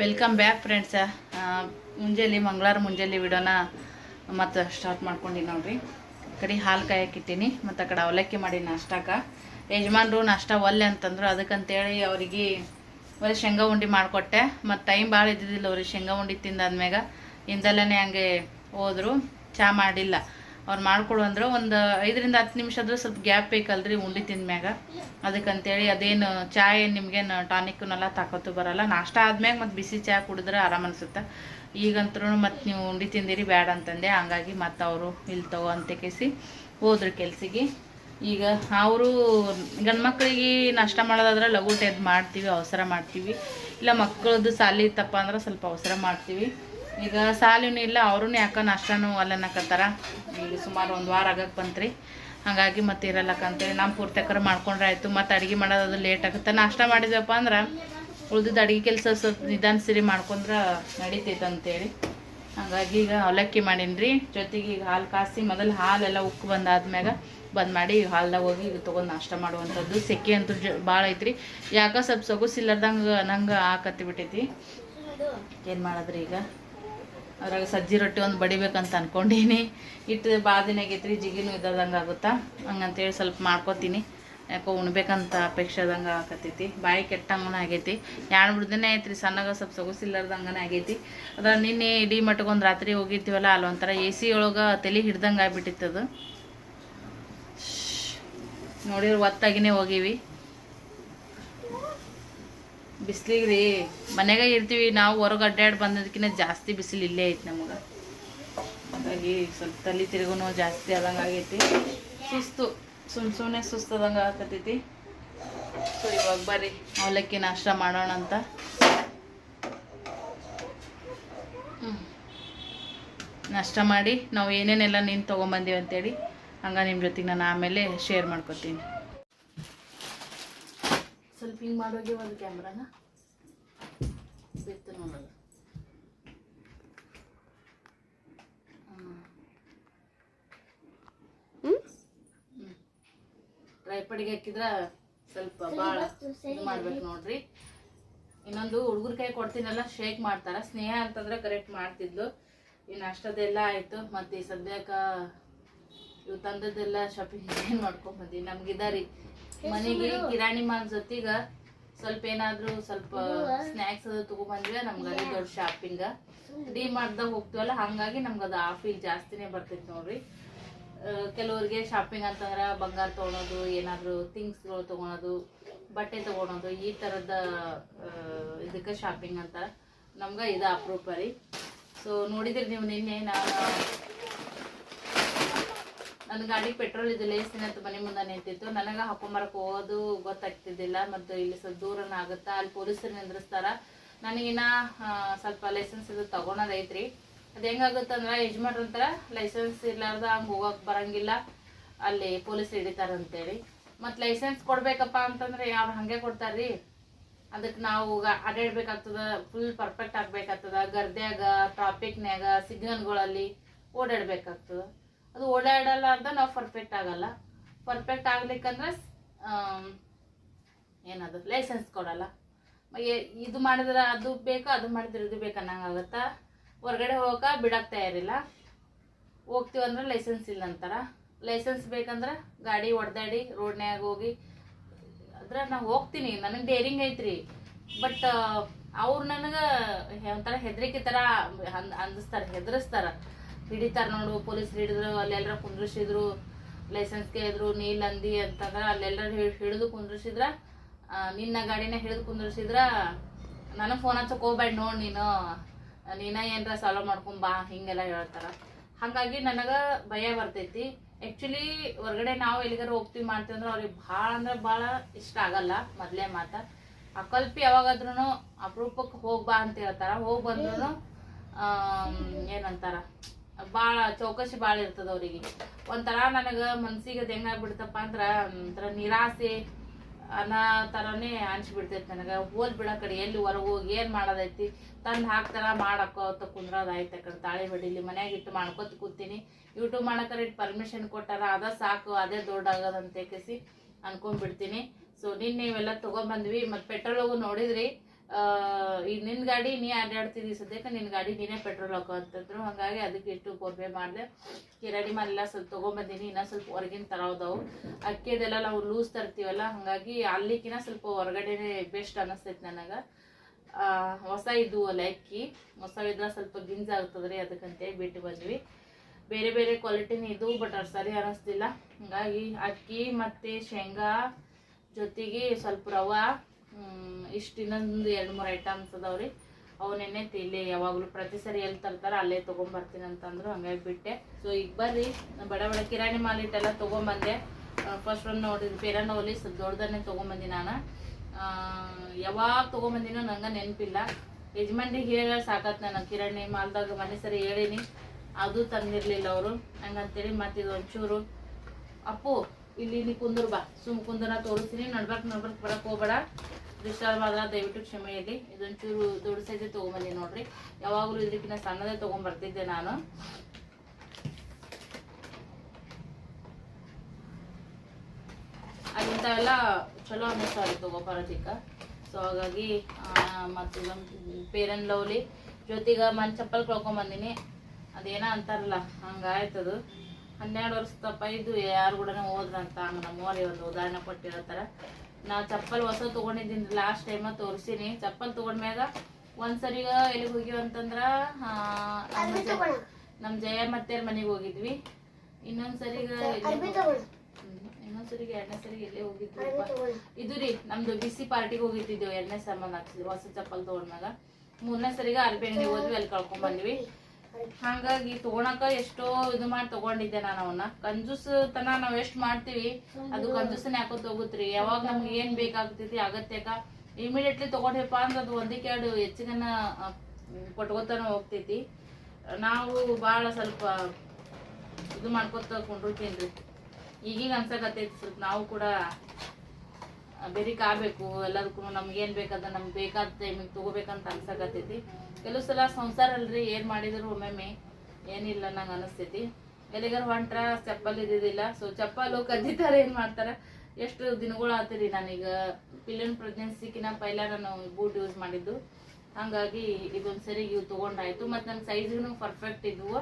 Welcome back friends ಮುಂಜಾನೆ ಮಂಗಳವಾರ ಮುಂಜಾನೆ ವಿಡಿಯೋನ ಮತ್ತು ಸ್ಟಾರ್ಟ್ ಮಾಡ್ಕೊಂಡಿ ನೋಡ್ರಿ. ಕಡೆ ಹಾಲು ಕಾಯಕ್ಕಿಟ್ಟೀನಿ ಮತ್ತು ಆ ಕಡೆ ಅವಲಕ್ಕಿ ಮಾಡಿ ನಾಷ್ಟಾಕ. ಯಜಮಾನ್ರು ನಾಷ್ಟ ಒಲ್ಲೆ ಅಂತಂದ್ರು, ಅದಕ್ಕಂತೇಳಿ ಅವ್ರಿಗೆ ಬರೀ ಶೇಂಗಾ ಉಂಡೆ ಮಾಡಿಕೊಟ್ಟೆ. ಮತ್ತು ಟೈಮ್ ಭಾಳ ಇದ್ದಿದ್ದಿಲ್ಲ ಅವ್ರಿಗೆ ಶೇಂಗಾ ಉಂಡಿ ತಿಂದಾದ್ಮ್ಯಾಗ. ಇಂದಲೇ ಹಂಗೆ ಹೋದರು. ಚಹಾ ಮಾಡಿಲ್ಲ. ಅವ್ರು ಮಾಡ್ಕೊಡು ಅಂದ್ರೆ. ಒಂದು ಐದರಿಂದ ಹತ್ತು ನಿಮಿಷ ಆದ್ರೆ ಸ್ವಲ್ಪ ಗ್ಯಾಪ್ ಬೇಕಲ್ರಿ ಉಂಡೆ ತಿಂದ್ಮ್ಯಾಗ ಅದಕ್ಕಂತೇಳಿ ಅದೇನು ಚಾ ಏನು ನಿಮ್ಗೇನು ಟಾನಿಕ್ನೆಲ್ಲ ತಾಕತ್ತು ಬರಲ್ಲ. ನಾಷ್ಟ ಆದ್ಮ್ಯಾಗ ಮತ್ತು ಬಿಸಿ ಚಹಾ ಕುಡಿದ್ರೆ ಆರಾಮ ಅನಿಸುತ್ತೆ. ಈಗಂತರೂ ಮತ್ತು ನೀವು ಉಂಡಿ ತಿಂದಿರಿ ಬ್ಯಾಡ ಅಂತಂದೆ. ಹಂಗಾಗಿ ಮತ್ತು ಅವರು ಇಲ್ಲಿ ತಗೋ ಅಂತ ಕೇಸಿ ಹೋದ್ರು ಕೆಲ್ಸಿಗೆ. ಈಗ ಅವರು ಗಂಡು ಮಕ್ಳಿಗೆ ನಾಷ್ಟ ಮಾಡೋದಾದ್ರೆ ಲಘು ಎದ್ದು ಮಾಡ್ತೀವಿ, ಅವಸರ ಮಾಡ್ತೀವಿ. ಇಲ್ಲ ಮಕ್ಕಳದ್ದು ಸಾಲಿ ಇತ್ತಪ್ಪ ಅಂದ್ರೆ ಸ್ವಲ್ಪ ಅವಸರ ಮಾಡ್ತೀವಿ. ಈಗ ಸಾಲಿನೂ ಇಲ್ಲ ಅವ್ರೂ ಯಾಕೆ ಅಷ್ಟೂ ಅಲ್ಲನ್ನಕತ್ತಾರ ಈಗ ಸುಮಾರು ಒಂದು ವಾರ ಆಗಕ್ಕೆ ಬಂತ್ರಿ. ಹಾಗಾಗಿ ಮತ್ತೆ ಇರಲ್ಲಕ್ಕಂತೇಳಿ ನಮ್ಮ ಪೂರ್ತಕರ ಮಾಡ್ಕೊಂಡ್ರೆ ಆಯಿತು. ಮತ್ತು ಅಡುಗೆ ಮಾಡೋದು ಅದು ಲೇಟ್ ಆಗುತ್ತೆ. ನಾಷ್ಟ ಮಾಡಿದ್ವಪ್ಪ ಅಂದ್ರೆ ಉಳ್ದಿದ್ದು ಅಡುಗೆ ಕೆಲಸ ಸ್ವಲ್ಪ ನಿಧಾನ ಸಿರಿ ಮಾಡ್ಕೊಂಡ್ರೆ ನಡೀತೈತೆ ಅಂತೇಳಿ. ಹಾಗಾಗಿ ಈಗ ಅವಲಕ್ಕಿ ಮಾಡೀನಿ ಜೊತೆಗೆ ಈಗ ಹಾಲು ಕಾಸಿ ಮೊದಲು ಹಾಲೆಲ್ಲ ಉಕ್ಕು ಬಂದಾದ್ಮ್ಯಾಗ ಬಂದ್ ಮಾಡಿ ಹಾಲ್ದಾಗ ಹೋಗಿ ಈಗ ತೊಗೊಂಡು ನಾಷ್ಟ ಮಾಡುವಂಥದ್ದು. ಸೆಕೆ ಅಂತೂ ಜ ಭಾಳ ಐತ್ರಿ. ಯಾಕೆ ಸ್ವಲ್ಪ ಸೊಗಸಿಲ್ಲದಂಗೆ ನಂಗೆ ಆಕತ್ತಿ ಬಿಟ್ಟೈತಿ. ಏನು ಮಾಡಿದ್ರಿ ಈಗ? ಅದ್ರಾಗ ಸಜ್ಜಿ ರೊಟ್ಟಿ ಒಂದು ಬಡಿಬೇಕಂತ ಅನ್ಕೊಂಡೀನಿ. ಇಟ್ಟು ಭಾಳ ದಿನ ಆಗೈತ್ರಿ ಜಿಗಿನೂ ಇದ್ದದಂಗೆ ಆಗುತ್ತಾ? ಹಂಗಂತೇಳಿ ಸ್ವಲ್ಪ ಮಾಡ್ಕೊತೀನಿ. ಯಾಕೋ ಉಣ್ಬೇಕಂತ ಅಪೇಕ್ಷೆದಂಗೆ ಆಗತ್ತೈತಿ ಬಾಯಿ ಕೆಟ್ಟಂಗನ ಆಗೈತಿ. ಎರಡು ದಿನ ಐತ್ರಿ, ಸಣ್ಣಗ ಸ್ವಲ್ಪ ಸೊಗಸಿಲ್ಲರ್ದಂಗನ ಆಗೈತಿ. ಅದ್ರ ನಿನ್ನೆ ಇಡೀ ಮಟ್ಟಗೊಂದು ರಾತ್ರಿ ಹೋಗಿರ್ತೀವಲ್ಲ, ಅಲ್ಲಿ ಒಂಥರ ಎ ಸಿ ಒಳಗೆ ತಲೆ ಹಿಡ್ದಂಗೆ ಆಗ್ಬಿಟ್ಟಿತ್ತದು. ನೋಡಿದ್ರೆ ಒತ್ತಾಗಿನೇ ಹೋಗೀವಿ. ಬಿಸಿಲಿಗೆ ರೀ ಮನೆಗೆ ಇರ್ತೀವಿ, ನಾವು ಹೊರಗೆ ಅಡ್ಡಾಡಿ ಬಂದದಕ್ಕಿಂತ ಜಾಸ್ತಿ ಬಿಸಿಲು ಇಲ್ಲೇ ಐತಿ ನಮ್ಗೆ. ಹಾಗಾಗಿ ಸ್ವಲ್ಪ ತಲೆ ತಿರುಗುನು ಜಾಸ್ತಿ ಆದಂಗೆ ಆಗೈತಿ. ಸುಸ್ತು, ಸುಮ್ ಸುಮ್ಮನೆ ಸುಸ್ತದಂಗೆ ಆಗತೈತಿ ಸೊ, ಇವಾಗ ಬರ್ರಿ, ಅವಲಕ್ಕಿ ನಾಷ್ಟ ಮಾಡೋಣ ಅಂತ. ನಾಷ್ಟ ಮಾಡಿ, ನಾವು ಏನೇನೆಲ್ಲ ನೀನು ತೊಗೊಂಬಂದೀವಿ ಅಂತೇಳಿ ಹಂಗ ನಿಮ್ಮ ಜೊತೆಗೆ ನಾನು ಆಮೇಲೆ ಶೇರ್ ಮಾಡ್ಕೊತೀನಿ. ಸ್ವಲ್ಪ ಹಿಂಗೆ ಮಾಡೋಗಿ ಒಂದು ಕ್ಯಾಮ್ರಾನ ಬಿತ್ತು ನೋಡೋದು ಟ್ರೈಪಡಿಗೆ ಹಾಕಿದ್ರ ಸ್ವಲ್ಪ ಭಾಳ ಇದು ಮಾಡ್ಬೇಕು ನೋಡ್ರಿ. ಇನ್ನೊಂದು ಹುಡುಗರ ಕೈ ಕೊಡ್ತೀನಲ್ಲ ಶೇಕ್ ಮಾಡ್ತಾರ. ಸ್ನೇಹ ಅಂತಂದ್ರೆ ಕರೆಕ್ಟ್ ಮಾಡ್ತಿದ್ಲು. ಇನ್ನು ಅಷ್ಟದೆಲ್ಲ ಆಯ್ತು. ಮತ್ತೆ ಈ ಸದ್ಯಕ್ಕ ಇವು ತಂದದ್ದೆಲ್ಲ ಶಾಪಿಂಗ್ ಏನ್ ಮಾಡ್ಕೊಂಡ್ ಬಂದಿ? ನಮ್ಗಿದಾರಿ ಮನೆಗೆ ಕಿರಾಣಿ ಮಾಲ್ ಜೊತೆಗ ಸ್ವಲ್ಪ ಏನಾದ್ರು ಸ್ವಲ್ಪ ಸ್ನಾಕ್ಸ್ ಅದು ಬಂದ್ವಿ ನಮ್ಗೆ ಅದೇ ದೊಡ್ಡ ಶಾಪಿಂಗ್ ಡಿ ಮಾಡ್ದಾಗ ಹೋಗ್ತೀವಲ್ಲ ಹಂಗಾಗಿ ನಮ್ಗ ಅದು ಆ ಫೀಲ್ ಜಾಸ್ತಿನೇ ಬರ್ತೈತಿ ನೋಡ್ರಿ. ಕೆಲವರಿಗೆ ಕೆಲವ್ರಿಗೆ ಶಾಪಿಂಗ್ ಅಂತಂದ್ರೆ ಬಂಗಾರ ತೊಗೊಳೋದು ಏನಾದ್ರು ಥಿಂಗ್ಸ್ಗಳು ತೊಗೊಳೋದು ಬಟ್ಟೆ ತೊಗೊಳೋದು ಈ ತರದ ಇದಕ್ಕೆ ಶಾಪಿಂಗ್ ಅಂತ. ನಮ್ಗ ಇದು ಅಪ್ರೂಪ ರೀ. ಸೊ ನೋಡಿದ್ರಿ ನೀವು ನಿನ್ನೆ ನಾನು ನನ್ನ ಗಾಡಿ ಪೆಟ್ರೋಲ್ ಇದು ದಿನ ಮನೆ ಮುಂದೆ ನಿಂತಿತ್ತು. ನನಗೆ ಹಾಕೊಂಬರಕ್ಕೆ ಹೋಗೋದು ಗೊತ್ತಾಗ್ತಿದ್ದಿಲ್ಲ, ಮತ್ತು ಇಲ್ಲಿ ಸ್ವಲ್ಪ ದೂರನ ಆಗುತ್ತಾ, ಅಲ್ಲಿ ಪೊಲೀಸರು ನಿಂದ್ರಿಸ್ತಾರ. ನನಗಿನ್ನ ಸ್ವಲ್ಪ ಲೈಸೆನ್ಸ್ ಇದು ತಗೊಳೋದೈತ್ರಿ ಅದು ಹೆಂಗಾಗುತ್ತಂದ್ರೆ ಯಜಮಾನ್ರ ಅಂತಾರ ಲೈಸೆನ್ಸ್ ಇರ್ಲಾರ್ದ ಹಂಗೆ ಹೋಗೋಕೆ ಬರಂಗಿಲ್ಲ. ಅಲ್ಲಿ ಪೊಲೀಸ್ ಹಿಡಿತಾರೆ ಅಂತೇಳಿ ಮತ್ತು ಲೈಸೆನ್ಸ್ ಕೊಡಬೇಕಪ್ಪ ಅಂತಂದ್ರೆ ಯಾರು ಹಂಗೆ ಕೊಡ್ತಾರ್ರಿ? ಅದಕ್ಕೆ ನಾವು ಅಡ್ಡಾಡ್ಬೇಕಾಗ್ತದ ಫುಲ್ ಪರ್ಫೆಕ್ಟ್ ಆಗ್ಬೇಕಾಗ್ತದ. ಗರ್ದ್ಯಾಗ ಟ್ರಾಫಿಕ್ನ್ಯಾಗ ಸಿಗ್ನಲ್ಗಳಲ್ಲಿ ಓಡಾಡ್ಬೇಕಾಗ್ತದ. ಅದು ಓಡಾಡಲ್ಲ ಅಂತ ನಾವು ಪರ್ಫೆಕ್ಟ್ ಆಗಲ್ಲ. ಪರ್ಫೆಕ್ಟ್ ಆಗ್ಲಿಕ್ಕಂದ್ರೆ ಏನದು ಲೈಸೆನ್ಸ್ ಕೊಡಲ್ಲ. ಇದು ಮಾಡಿದ್ರೆ ಅದು ಬೇಕು, ಅದು ಮಾಡಿದ್ರೆ ಇದು ಬೇಕು ಅನ್ನಂಗಾಗತ್ತಾ? ಹೊರಗಡೆ ಹೋಗಕ್ಕೆ ಬಿಡಕ್ಕೆ ತಯಾರಿಲ್ಲ. ಹೋಗ್ತೀವಿ ಅಂದ್ರೆ ಲೈಸೆನ್ಸ್ ಇಲ್ಲ ಅಂತಾರ. ಲೈಸೆನ್ಸ್ ಬೇಕಂದ್ರೆ ಗಾಡಿ ಹೊಡೆದಾಡಿ ರೋಡ್ನ್ಯಾಗ ಹೋಗಿ. ಅದ್ರ ನಾ ಹೋಗ್ತೀನಿ, ನನಗೆ ಡೇರಿಂಗ್ ಐತ್ರಿ. ಬಟ್ ಅವ್ರು ನನಗೆ ಒಂಥರ ಹೆದರಿಕೆ ಥರ ಅಂದ್, ಅಂದಿಸ್ತಾರೆ, ಹೆದರಿಸ್ತಾರ. ಹಿಡಿತಾರ ನೋಡು ಪೊಲೀಸ್ ಹಿಡಿದ್ರು ಅಲ್ಲೆಲ್ಲರ ಕುಂದ್ರಿಸಿದ್ರು ಲೈಸೆನ್ಸ್ ಕೇಳಿದ್ರು ನೀಲ್ ಅಂದಿ ಅಂತಂದ್ರೆ ಅಲ್ಲೆಲ್ಲರ ಹಿಡಿದು ಕುಂದ್ರಿಸಿದ್ರ ನಿನ್ನ ಗಾಡಿನ ಹಿಡಿದು ಕುಂದ್ರಿಸಿದ್ರ, ನನಗೆ ಫೋನ್ ಹಚ್ಚಕ್ ಹೋಗ್ಬೇಡ ನೋಡಿ ನೀನು. ನೀನ ಏನಾರ ಸಾಲ್ವ್ ಮಾಡ್ಕೊಂಡ್ ಬಾ, ಹಿಂಗೆಲ್ಲ ಹೇಳ್ತಾರ. ಹಾಗಾಗಿ ನನಗೆ ಭಯ ಬರ್ತೈತಿ. ಆ್ಯಕ್ಚುಲಿ ಹೊರಗಡೆ ನಾವು ಎಲ್ಲಿಗಾರ ಹೋಗ್ತೀವಿ ಮಾಡ್ತೀವಿ ಅಂದ್ರೆ ಅವ್ರಿಗೆ ಭಾಳ ಅಂದ್ರೆ ಭಾಳ ಇಷ್ಟ ಆಗಲ್ಲ ಮೊದಲೇ ಮಾತ. ಅಕಲ್ಪಿ ಯಾವಾಗಾದ್ರೂ ಅಪರೂಪಕ್ಕೆ ಹೋಗ್ಬಾ ಅಂತ ಹೇಳ್ತಾರ. ಹೋಗಿ ಬಂದ್ರು ಏನಂತಾರ? ಭಾಳ ಚೌಕಶಿ ಭಾಳ ಇರ್ತದ ಅವ್ರಿಗೆ. ಒಂಥರ ನನಗೆ ಮನ್ಸಿಗೆ ಅದು ಹೆಂಗಾಗ್ಬಿಡ್ತಪ್ಪ ಅಂದ್ರೆ, ಒಂಥರ ನಿರಾಸೆ ಅನ್ನೋ ಥರನೇ ಅನ್ಸ್ಬಿಡ್ತೈತಿ ನನಗೆ. ಹೋಲ್ ಬಿಡ ಕಡೆ, ಎಲ್ಲಿ ಹೊರಗೆ ಹೋಗಿ ಏನು ಮಾಡೋದೈತಿ? ತಂದು ಹಾಕ್ತಾರ ಮಾಡಕ್ಕೋತ ಕುಂದ್ರೋದಾಯ್ತು ಕಡೆ ತಾಳಿ ಇಲ್ಲಿ ಮನ್ಯಾಗ ಇಟ್ಟು ಮಾಡ್ಕೊತ ಕೂತೀನಿ. ಯೂಟ್ಯೂಬ್ ಮಾಡಕ್ಕಾರ ಇಟ್ಟು ಪರ್ಮಿಷನ್ ಕೊಟ್ಟಾರ, ಅದ ಸಾಕು, ಅದೇ ದೊಡ್ಡ ಆಗೋದಂತ ಕೇಸಿ ಅನ್ಕೊಂಡ್ಬಿಡ್ತೀನಿ. ಸೊ ನಿನ್ನೆ ಇವೆಲ್ಲ ತೊಗೊಂಬಂದ್ವಿ, ಮತ್ತು ಹೋಗು ನೋಡಿದ್ರಿ ಈಗ ನಿನ್ನ ಗಾಡಿ ನೀ ಅಡ್ಡಾಡ್ತಿದ್ದಿ ಸದ್ಯಕ್ಕೆ ನಿನ್ನ ಗಾಡಿ ನೀನೇ ಪೆಟ್ರೋಲ್ ಹಾಕೋ ಅಂತಂದ್ರು. ಹಾಗಾಗಿ ಅದಕ್ಕೆ ಇಟ್ಟು ಕೊರ್ಬೆ ಮಾಡಿದೆ. ಕಿರಾಣಿ ಮಾಲೆಲ್ಲ ಸ್ವಲ್ಪ ತೊಗೊಂಬಂದಿನಿ ಇನ್ನೂ ಸ್ವಲ್ಪ ಹೊರಗಿನ ತರೋದವು. ಅಕ್ಕಿದೆಲ್ಲ ನಾವು ಲೂಸ್ ತರ್ತೀವಲ್ಲ, ಹಾಗಾಗಿ ಅಲ್ಲಿಕಿನ ಸ್ವಲ್ಪ ಹೊರಗಡೆನೇ ಬೆಸ್ಟ್ ಅನ್ನಿಸ್ತೈತೆ ನನಗೆ. ಹೊಸ ಇದು ಅಲ್ಲ ಅಕ್ಕಿ. ಹೊಸ ಇದ್ರೆ ಸ್ವಲ್ಪ ಗಿಂಜ ಆಗ್ತದ್ರಿ, ಅದಕ್ಕಂತೇಳಿ ಬಿಟ್ಟು ಬಂದ್ವಿ. ಬೇರೆ ಬೇರೆ ಕ್ವಾಲಿಟಿನ ಇದು ಬಟ್ ಅದು ಸರಿ ಅನ್ನಿಸ್ತಿಲ್ಲ ಹಾಗಾಗಿ ಅಕ್ಕಿ ಮತ್ತು ಶೇಂಗಾ ಜೊತೆಗೆ ಸ್ವಲ್ಪ ರವೆ ಇಷ್ಟು ಇನ್ನೊಂದು ಎರಡು ಮೂರು ಐಟಮ್ಸ್ ಅದಾವ್ರಿ ಅವನ್ನೆನ್ನೆ ಇಲ್ಲಿ ಯಾವಾಗಲೂ ಪ್ರತಿ ಸರಿ ಎಲ್ಲಿ ತರ್ತಾರ ಅಲ್ಲೇ ತೊಗೊಂಬರ್ತೀನಿ ಅಂತಂದ್ರು, ಹಂಗಾಗಿ ಬಿಟ್ಟೆ. ಸೊ ಈಗ ಬರ್ರಿ, ಬಡ ಬಡ, ಕಿರಾಣಿ ಮಾಲಿಟ್ಟೆಲ್ಲ ತೊಗೊಂಬಂದೆ. ಫಸ್ಟ್ ಒಂದು ನೋಡಿದ್ ಹೋಲಿ ಸ್ವಲ್ಪ ದೊಡ್ಡದನ್ನೇ ತೊಗೊಂಬಂದಿ ನಾನು. ಯಾವಾಗ ತೊಗೊಂಬಂದಿನೋ ನಂಗೆ ನೆನಪಿಲ್ಲ. ಯಜಮಾನ್ರಿಗೆ ಹೇಳ ಸಾಕತ್ ನಾನು ಕಿರಾಣಿ ಮಾಲ್ದಾಗ ಮನೆ ಸರಿ ಹೇಳೀನಿ. ಅದು ತಂದಿರಲಿಲ್ಲ ಅವರು. ಹಂಗಂತೇಳಿ ಮತ್ತೆ ಇದು ಒಂಚೂರು, ಅಪ್ಪು, ಇಲ್ಲಿ ಕುಂದ್ರ ಬಾ, ಸುಮ್ ಕುಂದ್ರ ತೋರಿಸ್ತೀನಿ, ನಡ್ಬರ್ಕ್ ನಡ್ಬರ್ಕ್, ಬರಕ್ ಹೋಗ್ಬೇಡ. ಆದ್ರ ದಯವಿಟ್ಟು ಕ್ಷಮೆ ಇರಲಿ ಇದೊಂಚೂರು ದೊಡ್ಡ ಸೈಜ್ ತೊಗೊಂಬಂದಿ ನೋಡ್ರಿ. ಯಾವಾಗಲೂ ಇದಕ್ಕಿಂತ ಸಣ್ಣದೇ ತೊಗೊಂಬರ್ತಿದ್ದೆ ನಾನು. ಅದಿಂಥವೆಲ್ಲ ಚಲೋ ಅನ್ನಿಸ್ತಾವ್ರಿ ತಗೋಬರೋದಿಕ್ಕ ಸೊ ಹಾಗಾಗಿ ಮತ್ತು ಪೇರನ್ ಲವ್ಲಿ ಜೊತೆಗೆ ಮನ್ ಚಪ್ಪಲ್ ಕಳ್ಕೊಂಬಂದಿನಿ. ಅದೇನ ಅಂತಾರಲ್ಲ ಹಂಗಾಯ್ತದು ಹನ್ನೆರಡು ವರ್ಷ ತಪ್ಪ ಇದ್ದು ಯಾರು ಕೂಡ ಹೋದ್ರಂತ ಹಂಗೆ ನಮ್ಮವ್ರಿ ಒಂದು ಉದಾಹರಣೆ ಕೊಟ್ಟಿರತ್ತಾರ ನಾ ಚಪ್ಪಲ್ ಹೊಸ ತೊಗೊಂಡಿದ್ದೀನಿ ಲಾಸ್ಟ್ ಟೈಮ ತೋರಿಸಿನಿ. ಚಪ್ಪಲ್ ತೊಗೊಂಡ್ಮ್ಯಾಗ ಒಂದ್ಸರಿಗ ಎಲ್ಲಿಗೆ ಹೋಗಿವಿ ಅಂತಂದ್ರ ನಮ್ಮ ಜಯ ಮತ್ತೆ ಮನೆಗೆ ಹೋಗಿದ್ವಿ. ಇನ್ನೊಂದ್ಸರಿಗ. ಇನ್ನೊಂದ್ಸರಿಗೆ ಎರಡನೇ ಸರಿಗೆ ಎಲ್ಲೇ ಹೋಗಿದ್ವಿ ಇದು ರೀ ನಮ್ದು ಬಿಸಿ ಪಾರ್ಟಿಗೆ ಹೋಗಿದ್ದಿದ್ದೇವೆ ಎರಡನೇ ಸಾಮಾನು ಹಾಕ್ಸಿದ್ವಿ ಹೊಸ ಚಪ್ಪಲ್ ತಗೊಂಡಾಗ ಮೂರನೇ ಸರಿಗೆ ಅರ್ಬಿ ಅಂಗಡಿ ಹೋದ್ವಿ ಅಲ್ಲಿ ಕಳ್ಕೊಂಡ್ ಬಂದ್ವಿ. ಹಂಗಾಗಿ ತಗೊಳಕ ಎಷ್ಟೋ ಇದು ಮಾಡಿ ತಗೊಂಡಿದ್ದೆ ನಾನು ಅವನ್ನ. ಕಂಜೂಸ್ ತನ ನಾವ್ ಎಷ್ಟ್ ಮಾಡ್ತೀವಿ, ಅದು ಕಂಜೂಸನ್ ಯಾಕೋ ಹೋಗುತ್ರಿ ಯಾವಾಗ ನಮ್ಗೆ ಏನ್ ಬೇಕಾಗ್ತೈತಿ ಅಗತ್ಯಕ ಇಮಿಡಿಯೇಟ್ಲಿ ತಗೊಂಡಿಪ್ಪ ಅಂದ್ರೆ ಅದು ಒಂದಕ್ಕೆ ಎರಡು ಹೆಚ್ಚಿಗೆನ ಕೊಟ್ಕೋತಾನ ಹೋಗ್ತೈತಿ. ನಾವು ಬಹಳ ಸ್ವಲ್ಪ ಇದು ಮಾಡ್ಕೊತ ಕುಂಡಿರ್ತೀನಿ ಈಗೀಗ ಅನ್ಸಕತ್ತೈತಿ ಸ್ವಲ್ಪ ನಾವು ಕೂಡ ಬೇರೆ ಆಗ್ಬೇಕು ಎಲ್ಲದಕ್ಕೂ ನಮ್ಗೇನು ಬೇಕಾದ ನಮ್ಗೆ ಬೇಕಾದ ಟೈಮಿಗೆ ತಗೋಬೇಕಂತ ಅನ್ಸಕತ್ತೈತಿ. ಕೆಲವು ಸಲ ಸಂಸಾರ ಅಲ್ರಿ, ಏನು ಮಾಡಿದ್ರು ಒಮ್ಮೊಮ್ಮೆ ಏನಿಲ್ಲ ನಂಗೆ ಅನಿಸ್ತೈತಿ. ಎಲ್ಲಿಗಾರ ಹೊಂಟ್ರ ಚಪ್ಪಲ್ ಇದ್ದಿದ್ದಿಲ್ಲ. ಸೊ ಚಪ್ಪಲು ಕದ್ದಿತಾರೆ ಏನು ಮಾಡ್ತಾರೆ? ಎಷ್ಟು ದಿನಗಳು ಆತೀರಿ ನಾನೀಗ ಪಿಲ್ಲನ್ ಪ್ರೆಗ್ನೆನ್ಸಿಕಿನ ಪೈಲ ನಾನು ಬೂಟ್ ಯೂಸ್ ಮಾಡಿದ್ದು. ಹಂಗಾಗಿ ಇದೊಂದು ಸರಿ ಇವು ತಗೊಂಡಾಯ್ತು ಮತ್ತು ನನ್ನ ಸೈಜ್ಗೂ ಪರ್ಫೆಕ್ಟ್ ಇದ್ವು.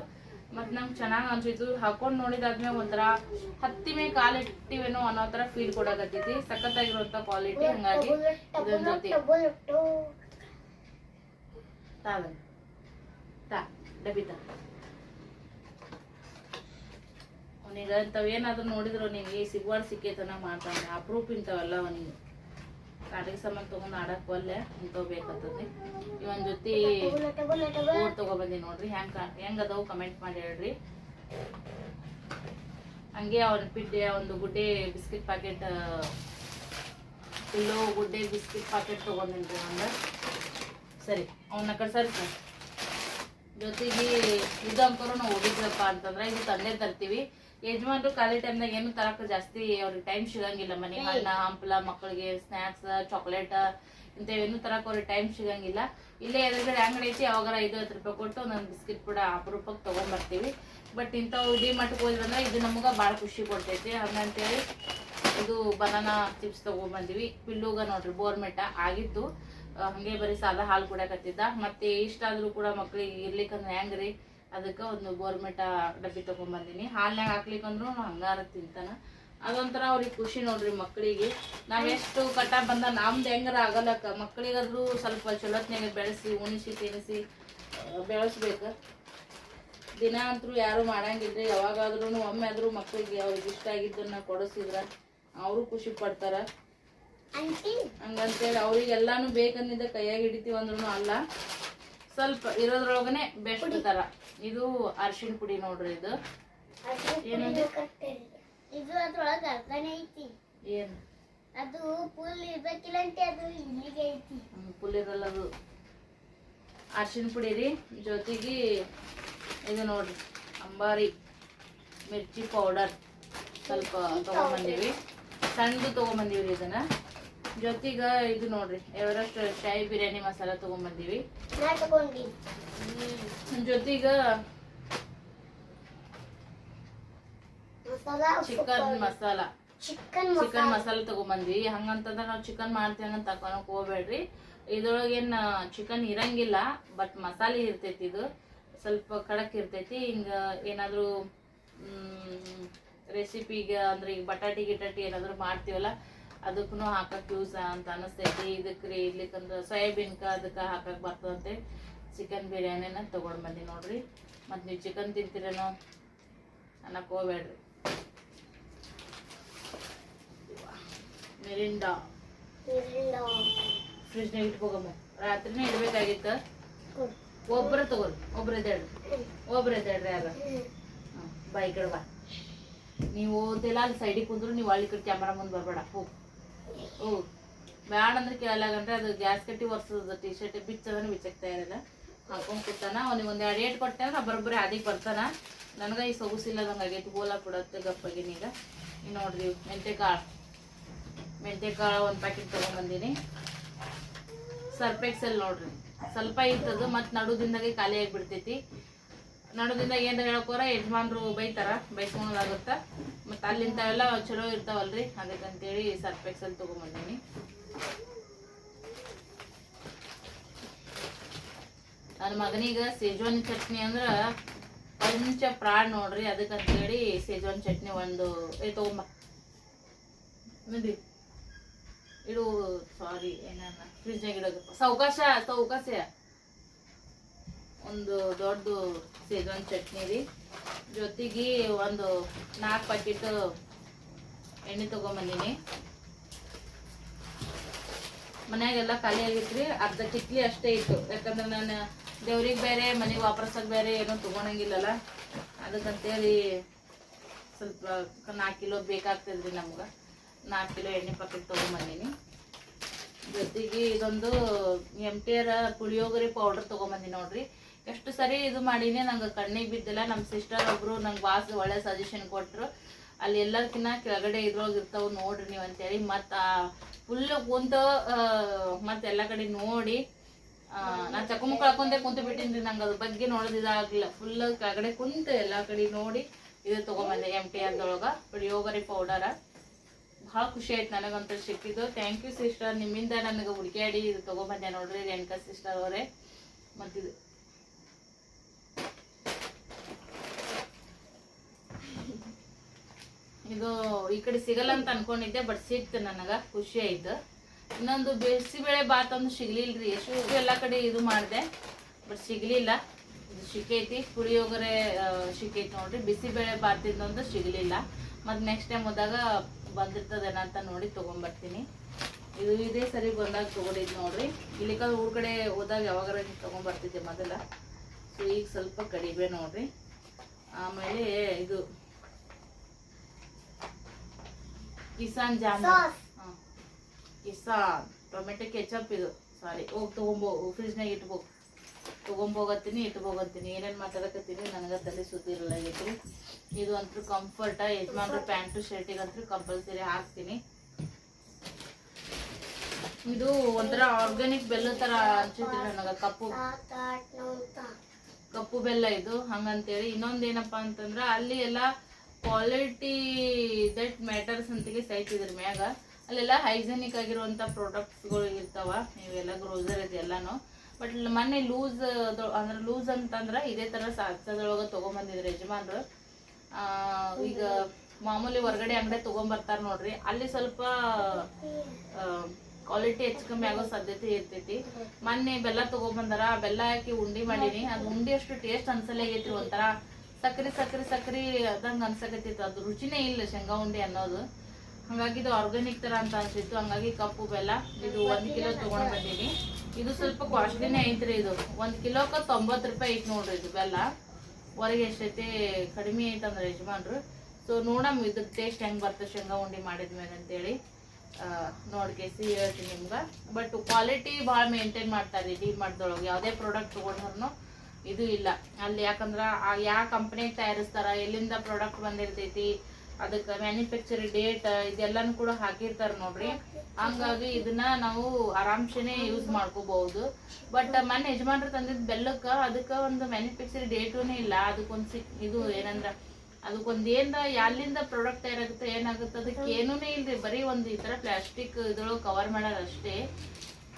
ಮತ್ತು ನಂಗೆ ಚೆನ್ನಾಗಿ ಅನ್ಸಿತ್ತು ಹಾಕೊಂಡು ನೋಡಿದಾದ್ಮೇಲೆ ಒಂಥರ ಹತ್ತಿ ಮೇಲೆ ಕಾಲು ಇಟ್ಟಿವೇನೋ ಅನ್ನೋ ಥರ ಫೀಲ್ ಕೊಡಕತ್ತೈತಿ ಸಖತ್ತಾಗಿರುವಂಥ ಕ್ವಾಲಿಟಿ ಹಂಗಾಗಿ ಇದೊಂದ್ ಜೊತೆ ತಾ ಅದನ್ನ. ತಾ ಡಬ್ಬಿ ತಾ. ಅವನಿಗೆ ನೋಡಿದ್ರು ನಿನಗೆ ಸಿಗುವಾಡ್ ಸಿಕ್ಕೇತನ ಮಾಡ್ತಾನೆ. ಅಪ್ರೂಪ್ ಇಂಥವೆಲ್ಲ ಅವನಿಗೆ. ಕಾಟಿಗೆ ಸಾಮಾನು ತೊಗೊಂಡು ಆಡಕ್ ಒಲ್ಲೆ ಇಂಥವು ಬೇಕತ್ತದ್ರಿ ಇವನ್ ಜೊತೆ ಬೋರ್ಡ್ ತಗೊಬಂದಿ ನೋಡ್ರಿ, ಹೆಂಗ್ ಹೆಂಗ ಹೆಂಗ್ ಅದಾವು ಕಮೆಂಟ್ ಮಾಡಿ ಹೇಳ್ರಿ. ಹಂಗೆ ಅವ್ರ ಪಿಡ್ಡೆ, ಒಂದು ಗುಡ್ಡೆ ಬಿಸ್ಕಿಟ್ ಪ್ಯಾಕೆಟ್ ಪಿಲ್ಲೋ ಗುಡ್ಡೆ ಬಿಸ್ಕಿಟ್ ಪ್ಯಾಕೆಟ್ ತೊಗೊಂಡಿನ್ರಿ ಒಂದು ಸರಿ ಅವನ್ನ ಕಡೆ ಸರಿ ಜೊತೆಗೆ ಇದು ನಾವು ಹೋಗಿದ್ರಪ್ಪ ಅಂತಂದ್ರೆ ಇದು ತಂದೆ ತರ್ತೀವಿ. ಯಜಮಾನ್ರು ಖಾಲಿ ಟೈಮ್ನಾಗ ಏನು ತರಕ ಜಾಸ್ತಿ ಅವ್ರಿಗೆ ಟೈಮ್ ಸಿಗಂಗಿಲ್ಲ. ಮನೆ ಹಣ್ಣ ಹಂಪಲ ಮಕ್ಕಳಿಗೆ ಸ್ನ್ಯಾಕ್ಸ್ ಚಾಕ್ಲೇಟ್ ಇಂಥವೇನು ತರಕ ಅವ್ರಿಗೆ ಟೈಮ್ ಸಿಗಂಗಿಲ್ಲ. ಇಲ್ಲೇ ಎದುರುಗಡೆ ಅಂಗಡಿ ಐತಿ ಯಾವಾಗಾರ ಐದು ಹತ್ತು ರೂಪಾಯಿ ಕೊಟ್ಟು ಒಂದೊಂದು ಬಿಸ್ಕಿಟ್ ಕೂಡ ಅಪರೂಪಕ್ಕೆ ತೊಗೊಂಬರ್ತೀವಿ. ಬಟ್ ಇಂಥವು ಡಿ ಮಟ್ಟಕ್ಕೆ ಹೋದ್ರಂದ್ರೆ ಇದು ನಮ್ಗೆ ಭಾಳ ಖುಷಿ ಕೊಡ್ತೈತಿ. ಹಂಗಂತೇಳಿ ಇದು ಬನಾನಾ ಚಿಪ್ಸ್ ತಗೊಂಡ್ಬಂದಿವಿ ಪಿಲ್ಲುಗ ನೋಡ್ರಿ ಬೋರ್ಮೆಟ ಆಗಿತ್ತು ಹಂಗೆ ಬರೀ ಸಾದಾ ಹಾಲು ಕುಡಿಯಕತ್ತಿದ್ದ. ಮತ್ತೆ ಇಷ್ಟ ಆದ್ರೂ ಕೂಡ ಮಕ್ಳಿಗೆ ಇರ್ಲಿಕ್ಕಂದ್ರೆ ಹೆಂಗ್ರಿ? ಅದಕ್ಕೆ ಒಂದು ಗೋರ್ಮೆಂಟ ಡಬ್ಬಿ ತಗೊಂಡ್ಬಂದಿನಿ ಹಾಲ್ನ್ಯಾಗ ಹಾಕ್ಲಿಕ್ಕಂದ್ರೂ ಹಂಗಾರ ತಿಂತಾನ. ಅದೊಂಥರ ಅವ್ರಿಗೆ ಖುಷಿ ನೋಡ್ರಿ ಮಕ್ಕಳಿಗೆ ನಾವೆಷ್ಟು ಕಟ್ಟ ಬಂದ ನಮ್ದು ಹೆಂಗಾರ ಆಗಲ್ಲಕ್ಕ ಮಕ್ಕಳಿಗಾದ್ರೂ ಸ್ವಲ್ಪ ಚಲೋತ್ನಾಗ ಬೆಳೆಸಿ ಉಣಿಸಿ ತಿನ್ನಿಸಿ ಬೆಳೆಸ್ಬೇಕು. ದಿನ ಅಂತೂ ಯಾರು ಮಾಡಂಗಿದ್ರೆ ಯಾವಾಗಾದ್ರೂ ಒಮ್ಮೆ ಆದ್ರೂ ಮಕ್ಕಳಿಗೆ ಅವ್ರಿಗೆ ಇಷ್ಟ ಆಗಿದ್ದನ್ನ ಕೊಡಿಸಿದ್ರ ಅವರು ಖುಷಿ ಪಡ್ತಾರ. ಹಂಗಂತೇಳಿ ಅವ್ರಿಗೆಲ್ಲಾನು ಬೇಕಂದಿದ್ದ ಕೈಯಾಗ ಹಿಡಿತೀವಿ ಅಂದ್ರೂ ಅಲ್ಲ. ಸ್ವಲ್ಪ ಇರೋದ್ರೊಳಗನೆ ಬೆಸ್ಟ್ ತರ. ಇದು ಅರ್ಶಿಣ ಪುಡಿ ನೋಡ್ರಿ ಇದು. ಅರ್ಶಿನ ಇದು ಅದ್ರೊಳಗ ಅರ್ಧನೇ ಐತಿ. ಏನು? ಅದು ಫುಲ್ ಇರ್ಬೇಕಿಲ್ಲಂತೆ ಅದು ಇಲ್ಲಿಗೆ ಐತಿ. ಫುಲ್ ಇರಲ್ಲ ಅದು. ಅರ್ಶಿಣ ಪುಡಿ ರೀ. ಜೊತೆಗೆ ಇದು ನೋಡ್ರಿ ಅಂಬಾರಿ ಮಿರ್ಚಿ ಪೌಡರ್ ಸ್ವಲ್ಪ ತಗೊಂಬಂದೀವಿ. ಸಣ್ಣದು ತಗೊಂಬಂದೀವಿ ರೀ ಇದನ್ನ. ಜೊತೆಗೆ ಇದು ನೋಡ್ರಿ ಎವರೆಸ್ಟ್ ಶಾಹಿ ಬಿರಿಯಾನಿ ಮಸಾಲ ತಗೊಂಬಂದೀವಿ. ನಾ ತಗೊಂಡಿ. ಜೊತೆಗೆ chicken masala. Chicken chicken masala. ತಗೊಂಡ್ಬಂದ್ವಿ ಹಂಗಂತಂದ್ರೆ ನಾವು ಚಿಕನ್ ಮಾಡ್ತೀವಿ ಅಂತ ತಕೊಳಕ್ ಹೋಗ್ಬೇಡ್ರಿ. ಇದ್ರೊಳಗೇನು ಚಿಕನ್ ಇರಂಗಿಲ್ಲ ಬಟ್ ಮಸಾಲೆ ಇರ್ತೈತಿ ಇದು. ಸ್ವಲ್ಪ ಖಡಕ್ ಇರ್ತೈತಿ. ಹಿಂಗ ಏನಾದರೂ ರೆಸಿಪಿಗೆ ಅಂದ್ರೆ ಈಗ ಬಟಾಟಿ ಗಿಟಾಟಿ ಏನಾದರೂ ಮಾಡ್ತೀವಲ್ಲ ಅದಕ್ಕೂ ಹಾಕಕ್ಕೆ ಯೂಸ್ ಅಂತ ಅನಿಸ್ತೈತಿ. ಇದಕ್ಕೆ ರೀ ಇರ್ಲಿಕ್ಕಂದ್ರೆ ಸೋಯಾಬೀನ್ಕ ಅದಕ್ಕೆ ಹಾಕಕ್ಕೆ ಬರ್ತದಂತೆ. ಚಿಕನ್ ಬಿರಿಯಾನಿನ ತೊಗೊಂಡು ಬಂದಿ ನೋಡ್ರಿ. ಮತ್ತು ನೀವು ಚಿಕನ್ ತಿಂತೀರೇನೋ ಅನ್ನಕ್ಕೆ ಹೋಗ್ಬೇಡ್ರಿ. ಮಿರಿಂಡಾ. ಫ್ರಿಜ್ನಾಗ ಇಟ್ಕೋಗಮ್ಮ. ರಾತ್ರಿನೇ ಇಡ್ಬೇಕಾಗಿತ್ತು? ಒಬ್ರ ತಗೋರಿ ಒಬ್ರ ಎದ್ದೇಳ್ರಿ. ಒಬ್ರ ಎದ್ದೇಳ್ರಿ ಯಾರ ಬಾ ಈ ಕಡೆ ಬಾ ನೀವು ಓದಿಲ್ಲ ಅಲ್ಲಿ ಸೈಡಿಗೆ ಕುಂದ್ರು ನೀವು ಅಲ್ಲಿ ಕಡೆ ಕ್ಯಾಮ್ರಾ ಮುಂದೆ ಬರಬೇಡ. ಹೋಗ್. ಹೋಗ್ ಬ್ಯಾಡ ಅಂದ್ರೆ ಅದು ಗ್ಯಾಸ್ ಕಟ್ಟಿ ಒರ್ಸದ ಟಿ ಶರ್ಟ್ ಬಿಚ್ಚದನ್ನು ಬಿಚ್ಚಕ್ತಾ ಇರಲ್ಲ. ಹಾಕೊಂಡ್ ಕೂತಾನ ಅವ್ನಿಗೆ ಒಂದ್ ಎರಡು ಏಟ್ ಕೊಟ್ಟೆ ಅಂದ್ರೆ ಬರೋಬ್ಬರಿ ಅದಿಗೆ ಬರ್ತಾನ. ನನಗೆ ಈ ಸೊಗಸಿಲ್ಲದಂಗೆ ಆಗೈತಿ, ಗೋಲ ಬಿಡತ್ತೆ ಗಪ್ಪಗಿನ ಈಗ ನೋಡ್ರಿ, ಮೆಂತೆಕಾಳು. ಮೆಂತೆಕಾಳು ಒಂದು ಪ್ಯಾಕೆಟ್ ತೊಗೊಂಬಂದೀನಿ. ಸರ್ಪ್ ಎಕ್ಸೆಲ್ ನೋಡ್ರಿ. ಸ್ವಲ್ಪ ಇರ್ತದ, ಮತ್ತು ನಡುದಿಂದಾಗೆ ಖಾಲಿ ಆಗಿಬಿಡ್ತೈತಿ. ನಡುದಿಂದಾಗ ಏನಾರ ಹೇಳಕೋರ ಯಜಮಾನ್ರು ಬೈತಾರ, ಬೈಸ್ಕೊಳೋದಾಗುತ್ತ. ಮತ್ತೆ ಅಲ್ಲಿಂದ ಎಲ್ಲ ಚಲೋ ಇರ್ತಾವಲ್ರಿ, ಅದಕ್ಕಂತೇಳಿ ಸರ್ಫ್ ಎಕ್ಸಲ್ ತಗೊಂಬಂದೀನಿ. ನನ್ನ ಮಗನಿಗೆ ಸೇಜ್ವಾನ್ ಚಟ್ನಿ ಅಂದ್ರ ಪಂಚ ಪ್ರಾಣ ನೋಡ್ರಿ, ಅದಕ್ಕಂತೇಳಿ ಸೇಜ್ವಾನ್ ಚಟ್ನಿ ಒಂದು, ಏ ತಗೊಂಬ. ಮಂದಿ ಇಡು ಸಾರಿ ಏನನ್ನ ಫ್ರಿಜ್ನಾಗ ಇಡೋದು. ಸೌಕಾಶ ಸೌಕಾಶ ಒಂದು ದೊಡ್ಡ ಸೇಜನ್ ಚಟ್ನಿ ರೀ. ಜೊತೆಗೆ ಒಂದು ನಾಲ್ಕು ಪ್ಯಾಕೆಟ್ ಎಣ್ಣೆ ತೊಗೊಂಬಂದೀನಿ. ಮನೆಯಾಗೆಲ್ಲ ಖಾಲಿ ಆಗಿತ್ರಿ ಅರ್ಧ ಕಿಟ್ಲಿ ಅಷ್ಟೇ ಇತ್ತು. ಯಾಕಂದ್ರೆ ನಾನು ದೇವ್ರಿಗೆ ಬೇರೆ, ಮನೆಗೆ ವಾಪಸ್ಸಾಗಿ ಬೇರೆ ಏನೂ ತೊಗೊಳಂಗಿಲ್ಲಲ್ಲ ಅದಕ್ಕಂತೇಳಿ ಸ್ವಲ್ಪ ನಾಲ್ಕು ಕಿಲೋ ಬೇಕಾಗ್ತದ್ರಿ ನಮ್ಗೆ. ನಾಲ್ಕು ಕಿಲೋ ಎಣ್ಣೆ ಪ್ಯಾಕೆಟ್ ತೊಗೊಂಬಂದೀನಿ. ಜೊತೆಗೆ ಇದೊಂದು M T R puliyogare powder ತೊಗೊಂಬಂದಿ ನೋಡ್ರಿ. ಎಷ್ಟು ಸರಿ ಇದು ಮಾಡೀನಿ ನಂಗೆ ಕಣ್ಣಿಗೆ ಬಿದ್ದಿಲ್ಲ. ನಮ್ಮ ಸಿಸ್ಟರ್ ಒಬ್ರು ನಂಗೆ ಬಾಸ್ ಒಳ್ಳೆ ಸಜೆಷನ್ ಕೊಟ್ಟರು ಅಲ್ಲಿ ಎಲ್ಲರ್ಕಿನ್ನ ಕೆಳಗಡೆ ಇದ್ರೊಳಗೆ ಇರ್ತಾವ ನೋಡ್ರಿ ನೀವು ಅಂತೇಳಿ. ಮತ್ತು ಫುಲ್ಲು ಕುಂತು ಮತ್ತೆ ಎಲ್ಲ ಕಡೆ ನೋಡಿ ನಾ ಚಕಮುಕ್ ಕಳ್ಕೊಂಡೆ ಕುಂತು ರೀ ನಂಗೆ ಅದ್ರ ಬಗ್ಗೆ ನೋಡೋದಿದಾಗಲಿಲ್ಲ ಫುಲ್ಲು ಕೆಳಗಡೆ ಕುಂತು ಎಲ್ಲ ಕಡೆ ನೋಡಿ ಇದು ತೊಗೊಂಬಂದೆ ಎಂ ಟಿ ಆರ್ದೊಳಗೆ ಪುಡಿಯೋಗರಿ ಪೌಡರ ಭಾಳ ಖುಷಿ ಆಯ್ತು ನನಗಂತೂ ಸಿಕ್ಕಿದ್ದು. ಥ್ಯಾಂಕ್ ಯು ಸಿಸ್ಟರ್ ನಿಮ್ಮಿಂದ ನನಗೆ ಹುಡುಕಾಡಿ ಇದು ತೊಗೊಂಬಂದೆ ನೋಡ್ರಿ ರೇಣುಕಾ ಸಿಸ್ಟರ್ ಅವರೇ. ಮತ್ತಿದು ಇದು ಈ ಕಡೆ ಸಿಗಲ್ಲ ಅಂತ ಅನ್ಕೊಂಡಿದ್ದೆ ಬಟ್ ಸಿಕ್ತು ನನಗೆ, ಖುಷಿ ಆಯ್ತು. ಇನ್ನೊಂದು ಬಿಸಿಬೇಳೆ ಬಾತ್ ಒಂದು ಸಿಗ್ಲಿಲ್ರಿ. ಎಷ್ಟು ಎಲ್ಲ ಕಡೆ ಇದು ಮಾಡಿದೆ ಬಟ್ ಸಿಗ್ಲಿಲ್ಲ. ಇದು ಸಿಕ್ಕೈತಿ. ಪುಳಿಯೋಗರೆ ಸಿಕ್ಕೈತಿ ನೋಡ್ರಿ. ಬಿಸಿಬೇಳೆ ಬಾತಿಂದೊಂದು ಸಿಗ್ಲಿಲ್ಲ. ಮತ್ತು ನೆಕ್ಸ್ಟ್ ಟೈಮ್ ಹೋದಾಗ ಬಂದಿರ್ತದೇನ ಅಂತ ನೋಡಿ ತೊಗೊಂಬರ್ತೀನಿ. ಇದು ಇದೇ ಸರಿ ಬಂದಾಗ ತಗೊಂಡಿದ್ ನೋಡ್ರಿ. ಇಲ್ಲಿಕ ಊರ್ ಕಡೆ ಹೋದಾಗ ಯಾವಾಗಾರ ತೊಗೊಂಬರ್ತಿದ್ದೆ ಮೊದಲ. ಸೊ ಈಗ ಸ್ವಲ್ಪ ಕಡಿಮೆ ನೋಡ್ರಿ. ಆಮೇಲೆ ಇದು Kissan jam. Kissan. Tomato ketchup ಇದು. ಸಾರಿ ಹೋಗಿ ತೊಗೊಂಬೋ ಫ್ರಿಜ್ನಾಗ ಇಟ್ಬೋ. ತೊಗೊಂಬೋಗತ್ತೀನಿ ಇಟ್ಬೋಗತ್ತೀನಿ. ಏನೇನು ಮಾತಾಡಕತ್ತೀನಿ ನನಗೆ ತಲೆ ಸುದ್ದಿ ಇರಲ್ಲ ಆಗೈತ್ರಿ ಇದು ಅಂತೂ ಕಂಫರ್ಟ ಯಜಮಾನ್ರು ಪ್ಯಾಂಟು ಶರ್ಟಿಗೆ ಅಂತೂ ಕಂಪಲ್ಸರಿ ಹಾಕ್ತೀನಿ. ಇದು ಒಂಥರ ಆರ್ಗ್ಯಾನಿಕ್ ಬೆಲ್ಲ ಥರ ಅನ್ಸುತ್ತೆ ನನಗೆ ಕಪ್ಪು. ಕಪ್ಪು ಬೆಲ್ಲ ಇದು ಹಂಗಂತೇಳಿ. ಇನ್ನೊಂದೇನಪ್ಪ ಅಂತಂದ್ರೆ ಅಲ್ಲಿ ಎಲ್ಲ ಕ್ವಾಲಿಟಿ ದಟ್ ಮ್ಯಾಟರ್ಸ್ ಅಂತಿಗೆ ಸೈಟ್ ಇದ್ರ ಮ್ಯಾಗ. ಅಲ್ಲೆಲ್ಲ ಹೈಜೆನಿಕ್ ಆಗಿರುವಂಥ ಪ್ರಾಡಕ್ಟ್ಸ್ಗಳು ಇರ್ತಾವ. ಇವೆಲ್ಲ ಗ್ರೋಸರೀಸ್ ಎಲ್ಲಾನು. ಬಟ್ ಮೊನ್ನೆ ಲೂಸ್ ಅಂದ್ರೆ ಲೂಸ್ ಅಂತಂದ್ರೆ ಇದೇ ಥರ ಸಾಕ್ಸದೊಳಗೆ ತೊಗೊಂಬಂದಿದ್ರು ಯಜಮಾನ್ರು. ಈಗ ಮಾಮೂಲಿ ಹೊರಗಡೆ ಅಂಗಡಿ ತೊಗೊಂಬರ್ತಾರೆ ನೋಡ್ರಿ. ಅಲ್ಲಿ ಸ್ವಲ್ಪ ಕ್ವಾಲಿಟಿ ಹೆಚ್ಚು ಕಮ್ಮಿ ಆಗೋ ಸಾಧ್ಯತೆ ಇರ್ತೈತಿ. ಮೊನ್ನೆ ಬೆಲ್ಲ ತೊಗೊಂಬಂದಾರ. ಬೆಲ್ಲ ಹಾಕಿ ಉಂಡಿ ಮಾಡೀನಿ. ಅದು ಉಂಡಿ ಅಷ್ಟು ಟೇಸ್ಟ್ ಅನ್ಸಲೇ ಆಗೈತಿ ಒಂಥರ. ಸಕ್ರಿ ಸಕ್ರಿ ಸಕ್ರಿ ಅದಂಗೆ ಅನ್ಸಕತ್ತಿತ್ತು. ಅದು ರುಚಿನೇ ಇಲ್ಲ ಶೇಂಗಾ ಉಂಡೆ ಅನ್ನೋದು. ಹಂಗಾಗಿ ಇದು ಆರ್ಗ್ಯಾನಿಕ್ ತರ ಅಂತ ಅನ್ಸಿತ್ತು. ಹಂಗಾಗಿ ಕಪ್ಪು ಬೆಲ್ಲ, ಇದು ಒಂದು ಕಿಲೋ ತೊಗೊಂಡು ಬಂದೀನಿ. ಇದು ಸ್ವಲ್ಪ ಕಾಸ್ಟ್ಲಿನೇ ಐತ್ರಿ ಇದು. ಒಂದು ಕಿಲೋಕ ತೊಂಬತ್ತು ರೂಪಾಯಿ ಐತಿ ನೋಡ್ರಿ ಇದು ಬೆಲ್ಲ. ಹೊರಗೆ ಎಷ್ಟೈತಿ? ಕಡಿಮೆ ಐತಂದ್ರೆ ಯಜಮಾನ್ರು. ಸೊ ನೋಡಮ್ ಇದ್ರ ಟೇಸ್ಟ್ ಹೆಂಗೆ ಬರ್ತದೆ ಶೇಂಗಾ ಉಂಡಿ ಮಾಡಿದ್ಮೇಲೆ ಅಂತೇಳಿ. ನೋಡ್ಕೇಸಿ ಹೇಳ್ತೀನಿ ನಿಮ್ಗೆ. ಬಟ್ ಕ್ವಾಲಿಟಿ ಭಾಳ ಮೇಂಟೈನ್ ಮಾಡ್ತಾರೆ ಡಿ ಮಾಡ್ದೊಳಗೆ ಯಾವುದೇ ಪ್ರಾಡಕ್ಟ್ ತೊಗೊಂಡ್ರು ಇದು ಇಲ್ಲ. ಅಲ್ಲಿ ಯಾಕಂದ್ರೆ ಯಾವ ಕಂಪನಿ ತಯಾರಿಸ್ತಾರ, ಎಲ್ಲಿಂದ ಪ್ರಾಡಕ್ಟ್ ಬಂದಿರ್ತೈತಿ, ಅದಕ್ಕೆ ಮ್ಯಾನುಫ್ಯಾಕ್ಚರ್ ಡೇಟ್ ಇದೆಲ್ಲನೂ ಕೂಡ ಹಾಕಿರ್ತಾರೆ ನೋಡ್ರಿ. ಹಂಗಾಗಿ ಇದನ್ನ ನಾವು ಆರಾಮ್ಸೆನೆ ಯೂಸ್ ಮಾಡ್ಕೋಬಹುದು. ಬಟ್ ಮನೆ ಯಜಮಾನ್ರು ತಂದಿದ್ ಬೆಲ್ಲಕ್ಕ ಅದಕ್ಕೆ ಒಂದು ಮ್ಯಾನುಫ್ಯಾಕ್ಚರ್ ಡೇಟುನೇ ಇಲ್ಲ. ಅದಕ್ಕೊಂದು ಸಿಕ್ ಇದು ಏನಂದ್ರ, ಅದಕ್ಕೊಂದ್ ಏನ್ರ ಎಲ್ಲಿಂದ ಪ್ರಾಡಕ್ಟ್ ತಯಾರಾಗುತ್ತೆ, ಏನಾಗುತ್ತೆ ಅದಕ್ಕೆ ಏನೂ ಇಲ್ರಿ. ಬರೀ ಒಂದು ಈ ತರ ಪ್ಲಾಸ್ಟಿಕ್ ಇದ್ರೊಳಗೆ ಕವರ್ ಮಾಡೋದಷ್ಟೇ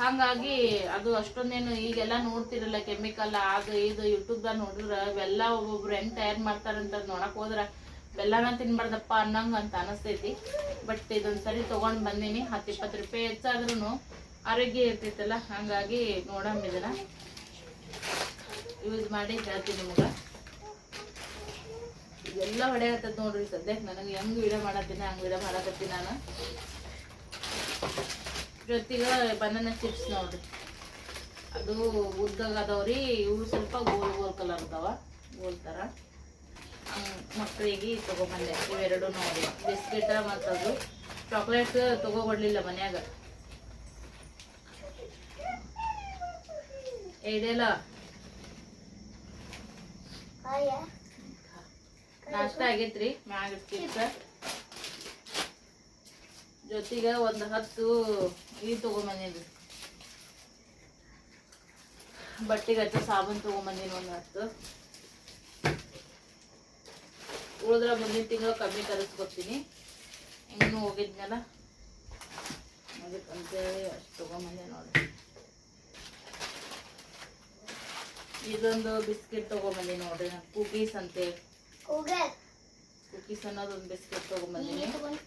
ಹಾಗಾಗಿ ಅದು ಅಷ್ಟೊಂದೇನು ಈಗೆಲ್ಲ ನೋಡ್ತಿರಲ್ಲ ಕೆಮಿಕಲ್ ಅದು ಇದು ಯೂಟ್ಯೂಬ್ದಾಗ ನೋಡಿದ್ರ ಅವೆಲ್ಲ ಒಬ್ಬೊಬ್ರು ಹೆಂಗ್ ತಯಾರು ಮಾಡ್ತಾರಂತ ನೋಡಕ್ ಹೋದ್ರ ಬೆಲ್ಲನ ತಿನ್ಬಾರ್ದಪ್ಪ ಅನ್ನಂಗ ಅಂತ ಅನಿಸ್ತೈತಿ. ಬಟ್ ಇದೊಂದ್ಸರಿ ತಗೊಂಡ್ ಬಂದೀನಿ. ಹತ್ತು ಇಪ್ಪತ್ತು ರೂಪಾಯಿ ಹೆಚ್ಚಾದ್ರೂ ಆರೋಗ್ಯ ಇರ್ತೈತಲ್ಲ, ಹಂಗಾಗಿ ನೋಡಮ್ ಇದನ್ನ. ಯೂಸ್ ಮಾಡಿ ಹೇಳ್ತೀನಿ ನಿಮ್ಗೆ. ಇದೆಲ್ಲ ಆಗ್ತದೆ ನೋಡ್ರಿ ಸದ್ಯಕ್ಕೆ ನನಗೆ ಹೆಂಗ್ ವಿಡಿಯೋ ಮಾಡತ್ತೀನಿ, ಹಂಗ್ ವಿಡಿಯೋ ಮಾಡಕತ್ತೀನಿ ನಾನು. ಜೊತೆಗೆ ಬನಾನ ಚಿಪ್ಸ್ ನೋಡ್ರಿ. ಅದು ಉದ್ದಾಗ ಇವು ಸ್ವಲ್ಪ ಗೋಲ್ ಗೋಲ್ ಕಲರ್ ಅದಾವ, ಗೋಲ್ ಥರ ಮಕ್ಕಳಿಗೆ ತೊಗೊಬಂದೆ, ಇವೆರಡು ನೋಡಿ. ಬಿಸ್ಕಿಟ ಮತ್ತದು. ಚಾಕ್ಲೇಟ್ ತಗೋಬರ್ಲಿಲ್ಲ ಮನ್ಯಾಗ. ಇದೆಲ್ಲ ನಾಷ್ಟ ಆಗೈತ್ರಿ, ಮ್ಯಾಗ ಜೊತೆಗೆ ಒಂದು ಹತ್ತು ಇದು ತಗೊಂಬಂದಿನ್ರಿ ಬಟ್ಟೆಗೆ ಹಚ್ಚೋ ಸಾಬೂನ್ ತಗೊಂಬಂದಿನಿ ಒಂದು ಹತ್ತು. ಉಳಿದ್ರ ಮುಂದಿನ ತಿಂಗಳು ಕಮ್ಮಿ ತರಿಸ್ಕೊತೀನಿ ಇನ್ನೂ ಹೋಗಿದ್ನಲ್ಲ? ಅದಕ್ಕಂತೇಳಿ ಅಷ್ಟು ತಗೊಂಬಂದೆ ನೋಡಿ. ಇದೊಂದು ಬಿಸ್ಕೆಟ್ ತಗೊಂಬಂದಿ ನೋಡ್ರಿ ಕುಕೀಸ್ ಅಂತೇಳಿ ಕುಕೀಸ್. ಅನ್ನೋದೊಂದು ಬಿಸ್ಕೆಟ್ ತಗೊಂಬಂದಿನಿ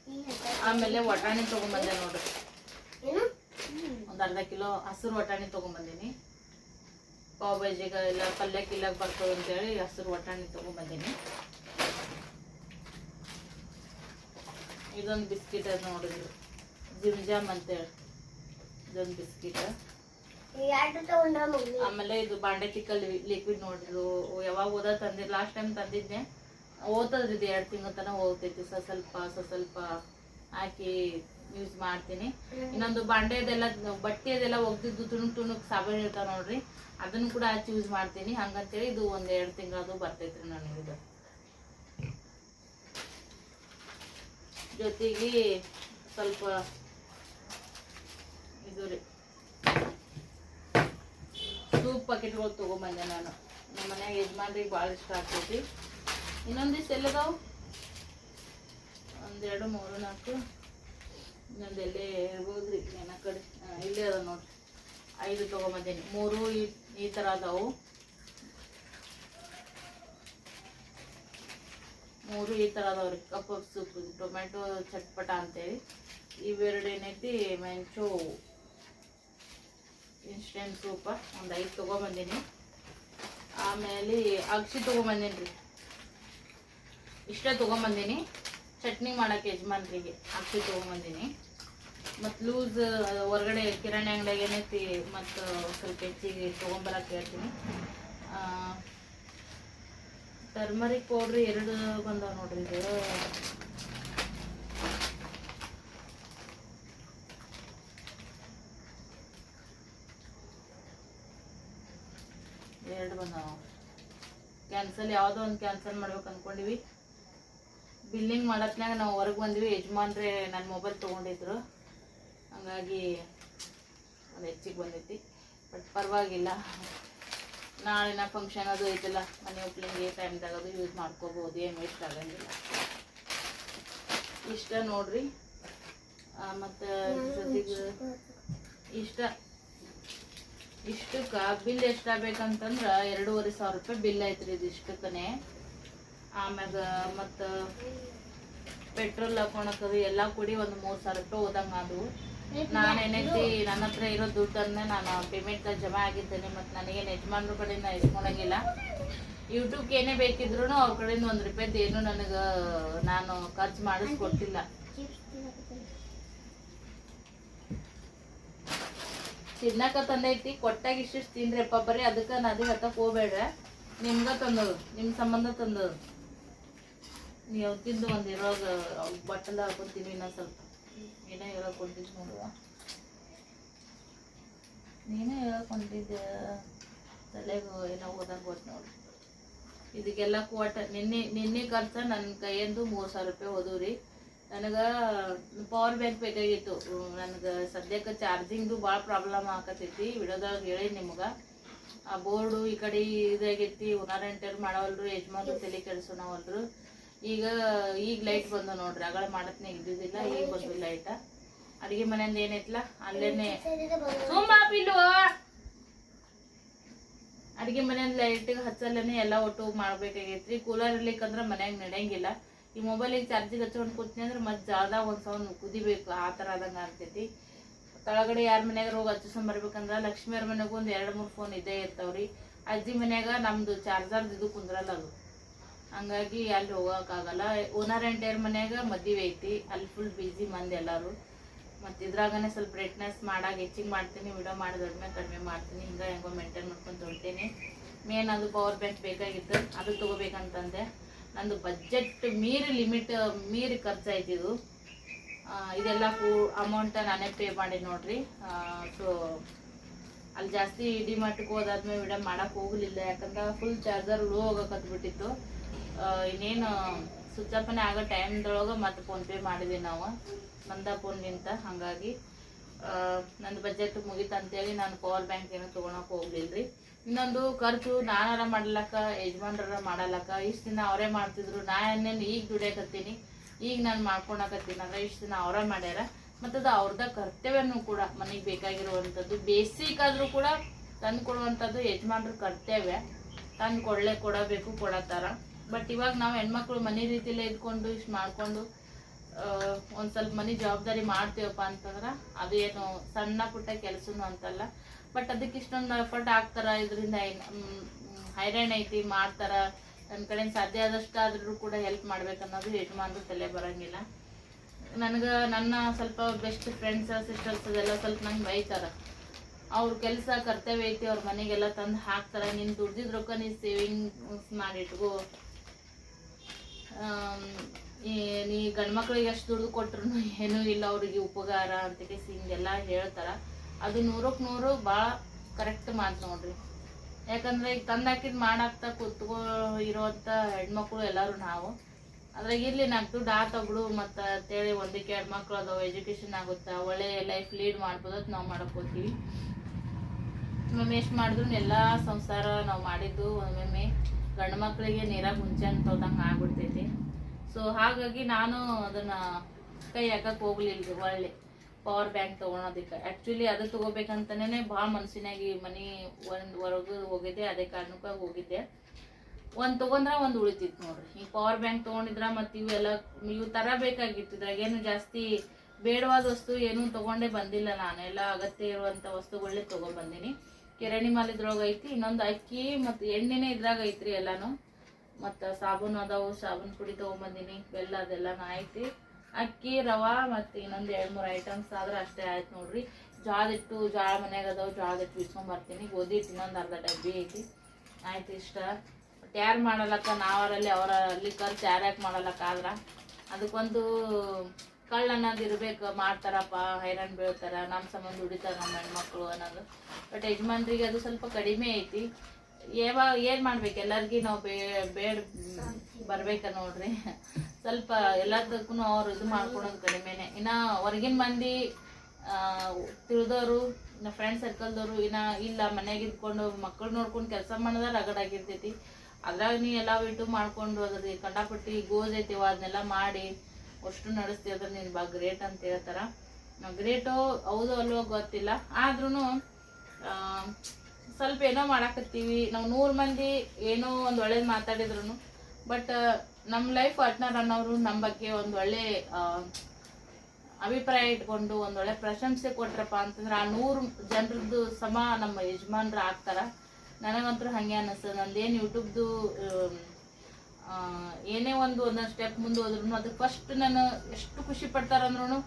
ನೀನೇ ಆಮೇಲೆ ವಟಾಣಿ ತಗೊಂಬಂದೆ ನೋಡ್ರಿ. ಒಂದು ಅರ್ಧ ಕಿಲೋ ಹಸಿರು ವಟಾಣಿ ತೊಗೊಂಡ್ಬಂದೀನಿ ಪಾವ್ ಭಾಜಿಗೆ ಎಲ್ಲ ಪಲ್ಯ ಬರ್ತದೆ ಅಂತೇಳಿ ಹಸಿರು ವಟಾಣಿ ತಗೊಂಬಂದಿನಿ. ಇದೊಂದು ಬಿಸ್ಕಿಟ್ ಅದು ನೋಡಿದ್ರು. ಜಿಮ್ ಜಾಮ್ ಅಂತೇಳಿ. ಇದೊಂದು ಬಿಸ್ಕಿಟ್. ಆಮೇಲೆ ಇದು ಬಾಂಡೆ ತಿಕ್ಕಲ್ ಲಿಕ್ವಿಡ್ ನೋಡಿದ್ರು. ಯಾವಾಗ ಓದ ತಂದಿದ್ದು ಲಾಸ್ಟ್ ಟೈಮ್ ತಂದಿದ್ದೆ ಓದೋದ್ರಿ ಇದು ಎರಡು ತಿಂಗಳ ತನಕ ಹೋಗ್ತೈತಿ ಸ ಸ್ವಲ್ಪ ಸ ಸ್ವಲ್ಪ ಹಾಕಿ ಯೂಸ್ ಮಾಡ್ತೀನಿ. ಇನ್ನೊಂದು ಬಂಡೆದೆಲ್ಲ, ಬಟ್ಟೆದೆಲ್ಲ ಒಗ್ದಿದ್ದು ತುಣುಕ್ ತುಣುಕ್ ಸಾಬೂನು ಇರ್ತಾವ ನೋಡ್ರಿ. ಅದನ್ನು ಕೂಡ ಹಚ್ಚಿ ಯೂಸ್ ಮಾಡ್ತೀನಿ. ಹಂಗಂತೇಳಿ ಇದು ಒಂದ್ ಎರಡು ತಿಂಗಳದು ಬರ್ತೈತ್ರಿ ನನಗೆ ಇದು. ಜೊತೆಗೆ ಸ್ವಲ್ಪ ಇದು ರೀ. ಸೂಪ್ ಪಾಕೆಟ್ಗಳು ತೊಗೊಂಬಂದೆ ನಾನು. ನಮ್ಮ ಮನ್ಯಾಗ ಯಜಮಾನ್ರಿಗೆ ಭಾಳ ಇಷ್ಟ ಆಗ್ತೈತಿ. ಇನ್ನೊಂದಿಷ್ಟು ಎಲ್ಲದಾವು? ಒಂದೆರಡು ಮೂರು, ನಾಲ್ಕು. ಇನ್ನೊಂದು ಎಲ್ಲೇ ಹೋದ್ರಿ ನನ್ನ ಕಡೆ ಇಲ್ಲೇ ಅದ ನೋಡ್ರಿ. ಐದು ತೊಗೊಂಬಂದೇನಿ. ಮೂರು ಈ ಈ ಥರ ಅದಾವು. ಮೂರು ಈ ಥರ ಅದಾವ್ರಿ. ಕಪ್ ಸೂಪ್ ಟೊಮೆಟೊ ಚಟ್ಪಟ ಅಂತೇಳಿ. ಇವೆರಡು ಏನೈತಿ? ಮೆಂಚು ಇನ್ಸ್ಟೆಂಟ್ ಸೂಪ ಒಂದು ಐದು ತೊಗೊಂಬಂದೀನಿ. ಆಮೇಲೆ ಅಗ್ಸಿ ತೊಗೊಂಬಂದೀನಿ ರೀ ಇಷ್ಟೇ ತೊಗೊಂಬಂದೀನಿ. ಚಟ್ನಿ ಮಾಡಕ್ಕೆ ಯಜಮಾನ್ರಿಗೆ ಅಕ್ಕಿ ತೊಗೊಂಬಂದಿನಿ. ಮತ್ತು ಲೂಸ್ ಹೊರಗಡೆ ಕಿರಾಣಿ ಅಂಗಡಿಯಾಗೇನೆ ಏನೈತಿ ಮತ್ತು ಸ್ವಲ್ಪ ಹೆಚ್ಚಿಗೆ ತೊಗೊಂಬರಕ್ಕೆ ಹೇಳ್ತೀನಿ. ಟರ್ಮರಿಕ್ ಪೌಡ್ರ್ ಎರಡು ಬಂದವ ನೋಡ್ರಿ ಇದು. ಎರಡು ಬಂದವ. ಕ್ಯಾನ್ಸಲ್, ಯಾವುದೋ ಒಂದು ಕ್ಯಾನ್ಸಲ್ ಮಾಡ್ಬೇಕು ಅನ್ಕೊಂಡಿವಿ. ಬಿಲ್ಲಿಂಗ್ ಮಾಡತ್ನಾಗ ನಾವು ಹೊರಗೆ ಬಂದ್ವಿ, ಯಜಮಾನ್ರೆ ನನ್ನ ಮೊಬೈಲ್ ತೊಗೊಂಡಿದ್ರು. ಹಂಗಾಗಿ ಒಂದು ಹೆಚ್ಚಿಗೆ ಬಂದೈತಿ ಬಟ್ ಪರವಾಗಿಲ್ಲ. ನಾಳಿನ ಫಂಕ್ಷನ್ ಅದು ಐತಲ್ಲ, ಮನೆ ಒಪ್ಲಿಂಗ್ ಟೈಮ್ದಾಗ ಅದು ಯೂಸ್ ಮಾಡ್ಕೋಬೋದು, ಏನು ವೇಸ್ಟ್ ಆಗಂಗಿಲ್ಲ. ಇಷ್ಟ ನೋಡ್ರಿ. ಮತ್ತು ಇಷ್ಟ. ಇಷ್ಟಕ್ಕೆ ಬಿಲ್ ಎಷ್ಟಾಗಬೇಕಂತಂದ್ರೆ ಎರಡೂವರೆ ಸಾವಿರ ರೂಪಾಯಿ ಬಿಲ್ ಐತ್ರಿ ಇದು ಇಷ್ಟಕ್ಕನೆ. ಆಮ್ಯಾಗ ಮತ್ತ ಪೆಟ್ರೋಲ್ ಹಾಕೊಳಕದು ಎಲ್ಲ ಕೂಡಿ ಒಂದು ಮೂರು ಸಾವಿರ ರೂಪಾಯಿ ಹೋದಂಗ ಅದು ನಾನು ಏನೈತಿ, ನನ್ನ ಹತ್ರ ಇರೋ ದುಡ್ಡನ್ನ ನಾನು ಪೇಮೆಂಟ್ ಜಮಾ ಆಗಿದ್ದೇನೆ ಮತ್ತು ನನಗೇನು ಯಜಮಾನ್ರ ಕಡೆಯಿಂದ ಇಸ್ಕೊಳಂಗಿಲ್ಲ ಯೂಟ್ಯೂಬ್ಗೆ ಏನೇ ಬೇಕಿದ್ರು ಅವ್ರ ಕಡೆಯಿಂದ ಒಂದು ರೂಪಾಯಿ ಏನು ನನಗೆ ನಾನು ಖರ್ಚು ಮಾಡಿಸ್ಕೊಟ್ಟಿಲ್ಲ. ತಿನ್ನಕ ತಂದೈತಿ, ಕೊಟ್ಟಾಗ ಇಷ್ಟಿಷ್ಟು ತಿನ್ರಿಪ್ಪ ಬರೀ ಅದಕ್ಕೆ ನದಿ ಹತ್ತಕ್ಕೆ ಹೋಗ್ಬೇಡ್ರ. ನಿಮ್ಗ ತಂದದು ನಿಮ್ಮ ಸಂಬಂಧ ತಂದದು. ನೀವು ತಿಂದು ಒಂದು ಇರೋಗ ಬಟ್ಟಲ ಹಾಕೊಂತೀನಿ ಇನ್ನೊಂದು ಸ್ವಲ್ಪ. ಏನೋ ಹೇಳಕ್ ಹೊಂಟಿದ್ ನೋಡುವ ನೀನೇ ಹೇಳಕ್ ಹೊಂಟಿದ್ದೆ ತಲೆಗೆ ಏನೋ ಓದಕ್ ಗೊತ್ತು ನೋಡಿ. ಇದಕ್ಕೆಲ್ಲ ಕೊಟ್ಟ ನಿನ್ನೆ ನಿನ್ನೆ ಖರ್ಚು ನನ್ನ ಕೈಯಂದು ಮೂರು ಸಾವಿರ ರೂಪಾಯಿ ಹೋದವು ರೀ ನನಗೆ ಪವರ್ ಬ್ಯಾಂಕ್ ಬೇಕಾಗಿತ್ತು. ನನಗೆ ಸದ್ಯಕ್ಕೆ ಚಾರ್ಜಿಂಗ್ದು ಭಾಳ ಪ್ರಾಬ್ಲಮ್ ಆಕತೈತಿ ವಿಡಿಯೋದಾಗ ಹೇಳಿ ನಿಮ್ಗೆ. ಆ ಬೋರ್ಡು ಈ ಕಡೆ ಇದಾಗೈತಿ. ಉನಾರ್ ಎಂಟರ್ ಮಾಡವಲ್ರು, ಯಜಮಾನ್ರು ತಲೆ ಕೆಡಿಸೋಣವಲ್ರು ಈಗ ಈಗ ಲೈಟ್ ಬಂದ ನೋಡ್ರಿ ಅಗಳ ಮಾಡತ್ನೇ ಇದ್ದಿದ್ದಿಲ್ಲ ಈಗ ಬಂದು ಲೈಟ ಅಡಿಗೆ ಮನೆಯಿಂದ ಏನೈತ್ಲ ಅಲ್ಲೇನೆ. ಪಿಲ್ಲು ಅಡಿಗೆ ಮನೆಯಿಂದ ಲೈಟಿಗೆ ಹಚ್ಚಲ್ಲೇನೆ ಎಲ್ಲ ಒಟ್ಟು ಮಾಡ್ಬೇಕಾಗೈತ್ರಿ. ಕೂಲರ್ ಇರ್ಲಿಕ್ಕಂದ್ರ ಮನ್ಯಾಗ ನಡೆಯಂಗಿಲ್ಲ. ಈ ಮೊಬೈಲಿಗೆ ಚಾರ್ಜಿಗೆ ಹಚ್ಕೊಂಡು ಕೂತ್ನಿ ಅಂದ್ರೆ ಮತ್ತೆ ಜಾಳ್ದಾಗ ಒಂದ್ ಸೌಂಡ್ ಕುದಿಬೇಕು ಆ ಥರ ಆದಂಗೆ ಆಗ್ತೈತಿ. ತಳಗಡೆ ಯಾರ ಮನ್ಯಾಗ ಹೋಗಿ ಹಚ್ಚಿಸ್ಕೊಂಡ್ ಬರ್ಬೇಕಂದ್ರ ಲಕ್ಷ್ಮಿಯವ್ರ ಮನೆಗೂ ಒಂದ್ ಎರಡ್ ಮೂರ್ ಫೋನ್ ಇದ್ದೇ ಇರ್ತಾವ್ರಿ. ಅಜ್ಜಿ ಮನ್ಯಾಗ ನಮ್ದು ಚಾರ್ಜರ್ ಇದು ಕುಂದ್ರಲ್ಲ ಅದು. ಹಂಗಾಗಿ ಅಲ್ಲಿ ಹೋಗೋಕ್ಕಾಗಲ್ಲ. ಓನರ್ ಎಂಟೈರ್ ಮನ್ಯಾಗ ಮದುವೆ ಐತಿ. ಅಲ್ಲಿ ಫುಲ್ ಬ್ಯುಸಿ ಮಂದಿ ಎಲ್ಲರೂ. ಮತ್ತು ಇದ್ರಾಗನೇ ಸ್ವಲ್ಪ ಬ್ರೈಟ್ನೆಸ್ ಮಾಡಾಗ ಹೆಚ್ಚಿಗೆ ಮಾಡ್ತೀನಿ. ವಿಡಿಯೋ ಮಾಡಿ ದೊಡ್ಡ ಕಡಿಮೆ ಮಾಡ್ತೀನಿ. ಹಿಂಗೆ ಹೆಂಗೋ ಮೇಂಟೈನ್ ಮಾಡ್ಕೊಂಡು ತೊಳ್ತೀನಿ. ಮೇನ್ ಅದು ಪವರ್ ಬ್ಯಾಂಕ್ ಬೇಕಾಗಿತ್ತು. ಅದು ತೊಗೋಬೇಕಂತಂದೆ. ನಂದು ಬಜೆಟ್ ಮೀರಿ ಲಿಮಿಟ್ ಮೀರಿ ಖರ್ಚಾಯ್ತು ಇದು. ಇದೆಲ್ಲ ಫೂ ಅಮೌಂಟ ನಾನೇ ಪೇ ಮಾಡಿ ನೋಡ್ರಿ. ಸೊ ಅಲ್ಲಿ ಜಾಸ್ತಿ ಇಡೀ ಮಟ್ಟಕ್ಕೆ ಹೋದಾದ್ಮೇಲೆ ವಿಡಿಯೋ ಮಾಡೋಕ್ಕೆ ಹೋಗಲಿಲ್ಲ. ಯಾಕಂದ್ರೆ ಫುಲ್ ಚಾರ್ಜರ್ ಲೋ ಹೋಗಕತ್ಬಿಟ್ಟಿತ್ತು ಇನ್ನೇನು ಸುಚ್ಚಪ್ಪನೆ ಆಗೋ ಟೈಮ್ದೊಳಗೆ ಮತ್ತೆ ಫೋನ್ಪೇ ಮಾಡಿದ್ವಿ ನಾವು. ನಂದ ಫೋನ್ಗಿಂತ ಹಾಗಾಗಿ ನಂದು ಬಜೆಟ್ ಮುಗೀತು ಅಂತೇಳಿ ನಾನು ಪವರ್ ಬ್ಯಾಂಕ್ ಏನೂ ತೊಗೊಳಕ್ಕೆ ಹೋಗ್ಲಿಲ್ರಿ. ಇನ್ನೊಂದು ಖರ್ಚು ನಾನಾರ ಮಾಡ್ಲಕ್ಕ ಯಜಮಾನ್ರ ಮಾಡಲಕ್ಕ, ಇಷ್ಟು ದಿನ ಅವರೇ ಮಾಡ್ತಿದ್ರು. ನಾ ಏನೇನು ಈಗ ದುಡಿಯಕತ್ತೀನಿ, ಈಗ ನಾನು ಮಾಡ್ಕೊಳಕತ್ತೀನಿ ಅಂದ್ರೆ ಇಷ್ಟು ದಿನ ಅವರೇ ಮಾಡ್ಯಾರ. ಮತ್ತು ಅದು ಅವ್ರದ ಕರ್ತವ್ಯನೂ ಕೂಡ ಮನೆಗೆ ಬೇಕಾಗಿರುವಂಥದ್ದು. ಬೇಸಿಕ್ ಆದರೂ ಕೂಡ ತಂದು ಕೊಡುವಂಥದ್ದು ಯಜಮಾನ್ರ ಕರ್ತವ್ಯ. ತಂದು ಕೊಡಲೇ ಕೊಡಬೇಕು ಕೊಡತ್ತಾರ ಬಟ್ ಇವಾಗ ನಾವು ಹೆಣ್ಮಕ್ಳು ಮನೆ ರೀತಿಲೆ ಇದ್ಕೊಂಡು ಇಷ್ಟು ಮಾಡಿಕೊಂಡು ಒಂದು ಸ್ವಲ್ಪ ಮನೆ ಜವಾಬ್ದಾರಿ ಮಾಡ್ತೀವಪ್ಪ ಅಂತಂದ್ರೆ ಅದು ಏನು ಸಣ್ಣ ಪುಟ್ಟ ಕೆಲಸನು ಅಂತಲ್ಲ. ಬಟ್ ಅದಕ್ಕೆ ಇಷ್ಟೊಂದು ಎಫರ್ಟ್ ಹಾಕ್ತಾರ ಇದರಿಂದ ಹೈರಾಣ್ ಐತಿ, ಮಾಡ್ತಾರ. ನನ್ನ ಕಡೆ ಸಾಧ್ಯ ಆದಷ್ಟು ಆದ್ರೂ ಕೂಡ ಹೆಲ್ಪ್ ಮಾಡ್ಬೇಕನ್ನೋದು ಯಜಮಾನ್ರು ತಲೆ ಬರಂಗಿಲ್ಲ. ನನಗೆ, ನನ್ನ ಸ್ವಲ್ಪ ಬೆಸ್ಟ್ ಫ್ರೆಂಡ್ಸ್ ಸಿಸ್ಟರ್ಸ್ ಅದೆಲ್ಲ ಸ್ವಲ್ಪ ನಂಗೆ ಬೈತಾರೆ. ಅವ್ರ ಕೆಲಸ ಕರ್ತವ್ಯ ಐತಿ, ಅವ್ರ ಮನೆಗೆಲ್ಲ ತಂದು ಹಾಕ್ತಾರ. ನೀನು ದುಡ್ದಿದ್ದ ರೊಕ್ಕ ನೀ ಸೇವಿಂಗ್ಸ್ ಮಾಡಿ ಇಟ್ಕೋ ಗಂಡು ನೀ ಗಂಡ್ಮಕ್ಳಿಗೆ ಎಷ್ಟು ದುಡ್ಡು ಕೊಟ್ರು ಏನೂ ಇಲ್ಲ ಅವ್ರಿಗೆ ಉಪಕಾರ ಅಂತ ಹಿಂಗೆಲ್ಲ ಹೇಳ್ತಾರ. ಅದು ನೂರಕ್ಕೆ ನೂರು ಭಾಳ ಕರೆಕ್ಟ್ ಮಾತು ನೋಡ್ರಿ. ಯಾಕಂದ್ರೆ ಈಗ ತಂದಾಕಿದ್ ಮಾಡಾಕ್ತಾ ಕೂತ್ಕೋ ಇರೋಂಥ ಹೆಣ್ಮಕ್ಳು ಎಲ್ಲರೂ ನಾವು. ಅದ್ರಾಗ ಇಲ್ಲಿ ನಾಲ್ಕು ದುಡ್ಡು ಆ ಆತಗಳು ಮತ್ತು ಅಂತೇಳಿ ಒಂದಕ್ಕೆ ಎರಡು ಮಕ್ಳು ಅದಾವ ಎಜುಕೇಶನ್ ಆಗುತ್ತಾ, ಒಳ್ಳೆ ಲೈಫ್ ಲೀಡ್ ಮಾಡ್ಬೋದು ಅಂತ ನಾವು ಮಾಡ್ಕೋತೀವಿ ಒಮ್ಮೆ ಎಷ್ಟು ಮಾಡಿದ್ರು ಎಲ್ಲ ಸಂಸಾರ ನಾವು ಮಾಡಿದ್ದು ಒಮ್ಮೊಮ್ಮೆ. ಗಂಡು ಮಕ್ಕಳಿಗೆ ನೀರಾಗ ಮುಂಚೆ ಅಂತ ಹೋದಂಗೆ ಆಗ್ಬಿಡ್ತೈತಿ. ಸೊ ಹಾಗಾಗಿ ನಾನು ಅದನ್ನು ಕೈ ಹಾಕಕ್ಕೆ ಹೋಗ್ಲಿಲ್ಲ ಒಳ್ಳೆ ಪವರ್ ಬ್ಯಾಂಕ್ ತೊಗೊಳೋದಕ್ಕೆ. ಆ್ಯಕ್ಚುಲಿ ಅದು ತೊಗೋಬೇಕಂತನೇ ಭಾಳ ಮನಸ್ಸಿನಾಗಿ ಮನೆ ಒಂದು ಹೊರಗೆ ಹೋಗಿದ್ದೆ, ಅದೇ ಕಾರಣಕ್ಕೆ ಹೋಗಿದ್ದೆ. ಒಂದು ತೊಗೊಂಡ್ರೆ ಒಂದು ಉಳಿತಿತ್ತು ನೋಡ್ರಿ. ಈ ಪವರ್ ಬ್ಯಾಂಕ್ ತೊಗೊಂಡಿದ್ರೆ ಮತ್ತು ಇವೆಲ್ಲ, ಇವು ತರಬೇಕಾಗಿತ್ತು ಬೇಕಾಗಿತ್ತು. ಏನು ಜಾಸ್ತಿ ಬೇಡವಾದ ವಸ್ತು ಏನೂ ತೊಗೊಂಡೇ ಬಂದಿಲ್ಲ ನಾನು. ಎಲ್ಲ ಅಗತ್ಯ ಇರುವಂಥ ವಸ್ತುಗಳನ್ನೇ ತೊಗೊಂಡ್ಬಂದೀನಿ ಕಿರಾಣಿ ಮಾಲ್ ಇದ್ರೊಳಗೆ ಐತಿ ಇನ್ನೊಂದು ಅಕ್ಕಿ ಮತ್ತು ಎಣ್ಣೆನೇ ಇದ್ರಾಗ ಐತ್ರಿ ಎಲ್ಲಾನು. ಮತ್ತು ಸಾಬೂನು ಅದಾವು, ಸಾಬೂನು ಪುಡಿ ತೊಗೊಂಬಂದೀನಿ, ಬೆಲ್ಲ ಅದೆಲ್ಲನೂ ಐತಿ ಅಕ್ಕಿ, ರವಾ ಮತ್ತು ಇನ್ನೊಂದು ಎರಡು ಮೂರು ಐಟಮ್ಸ್ ಆದ್ರೆ ಅಷ್ಟೇ ಆಯ್ತು ನೋಡ್ರಿ. ಜಾಳ ಜೋಳ ಮನ್ಯಾಗ ಅದಾವು ಜೋಳದ ಇಟ್ಟು ಬಿಡ್ಸ್ಕೊಂಬರ್ತೀನಿ ಗೋಧಿ ಹಿಟ್ಟು ಇನ್ನೊಂದು ಅರ್ಧ ಡಬ್ಬಿ ಐತಿ. ಆಯ್ತು ಇಷ್ಟ. ಯಾರು ಮಾಡಲಕ್ಕ ನಾವರಲ್ಲಿ ಅವರಲ್ಲಿ ಖರ್ಚು ಯಾರ್ಯಾಕೆ ಮಾಡಲಕ್ಕ ಆದ್ರ? ಅದಕ್ಕೊಂದು ಕಳ್ಳ ಅನ್ನೋದು ಇರ್ಬೇಕು, ಮಾಡ್ತಾರಪ್ಪ, ಹೈರಾಣ್ ಬೀಳ್ತಾರ ನಮ್ಮ ಸಂಬಂಧ ದುಡಿತಾರ ನಮ್ಮ ಹೆಣ್ಮಕ್ಳು ಅನ್ನೋದು. ಬಟ್ ಯಜಮಾನ್ರಿಗೆ ಅದು ಸ್ವಲ್ಪ ಕಡಿಮೆ ಐತಿ. ಯಾವಾಗ ಏನು ಮಾಡ್ಬೇಕು? ಎಲ್ಲರಿಗೂ ನಾವು ಬೇ, ಬೇಡ ಬರ್ಬೇಕ ನೋಡ್ರಿ. ಸ್ವಲ್ಪ ಎಲ್ಲದಕ್ಕೂ ಅವ್ರು ಇದು ಮಾಡ್ಕೊಳೋದು ಕಡಿಮೆನೆ. ಇನ್ನ ಹೊರಗಿನ ಮಂದಿ ತಿಳಿದವರು ಇನ್ನ ಫ್ರೆಂಡ್ ಸರ್ಕಲ್ದವರು ಇನ್ನ ಇಲ್ಲ ಮನೆಗೆ ಇದ್ಕೊಂಡು ಮಕ್ಕಳು ನೋಡ್ಕೊಂಡು ಕೆಲಸ ಮಾಡಿದ್ರೆ ರಗಡಾಗಿರ್ತೈತಿ ಅದ್ರಾಗ ನೀ ಎಲ್ಲ ಬಿಟ್ಟು ಮಾಡ್ಕೊಂಡು ಅದ್ರ ಕಂಡಾಪಟ್ಟಿ ಗೋಜ್ ಅದನ್ನೆಲ್ಲ ಮಾಡಿ ಅಷ್ಟು ನಡೆಸ್ತಿ ಅದ್ರ ನೀನು ಬಾ ಗ್ರೇಟ್ ಅಂತ ಹೇಳ್ತಾರ. ಗ್ರೇಟು ಹೌದು ಅಲ್ವೋ ಗೊತ್ತಿಲ್ಲ. ಆದ್ರೂ ಸ್ವಲ್ಪ ಏನೋ ಮಾಡಾಕತ್ತೀವಿ. ನಾವು ನೂರು ಮಂದಿ ಏನೋ ಒಂದು ಒಳ್ಳೇದು ಮಾತಾಡಿದ್ರು ಬಟ್ ನಮ್ಮ ಲೈಫ್ ಪಾರ್ಟ್ನರ್ ಅನ್ನೋರು ನಮ್ಮ ಬಗ್ಗೆ ಒಂದು ಒಳ್ಳೆ ಅಭಿಪ್ರಾಯ ಇಟ್ಕೊಂಡು ಒಂದು ಒಳ್ಳೆ ಪ್ರಶಂಸೆ ಕೊಟ್ರಪ್ಪ ಅಂತಂದ್ರೆ ಆ ನೂರು ಜನರದ್ದು ಸಮ ನಮ್ಮ ಯಜಮಾನ್ರು ಆಗ್ತಾರ. ನನಗಂತೂ ಹಾಗೆ ಅನ್ನಿಸ್ತದೆ ನಂದೇನು ಯೂಟ್ಯೂಬ್ದು ಏನೇ ಒಂದು ಒಂದೊಂದು ಸ್ಟೆಪ್ ಮುಂದೆ ಹೋದ್ರು ಅದು ಫಸ್ಟ್ ನಾನು ಎಷ್ಟು ಖುಷಿ ಪಡ್ತಾರಂದ್ರೂ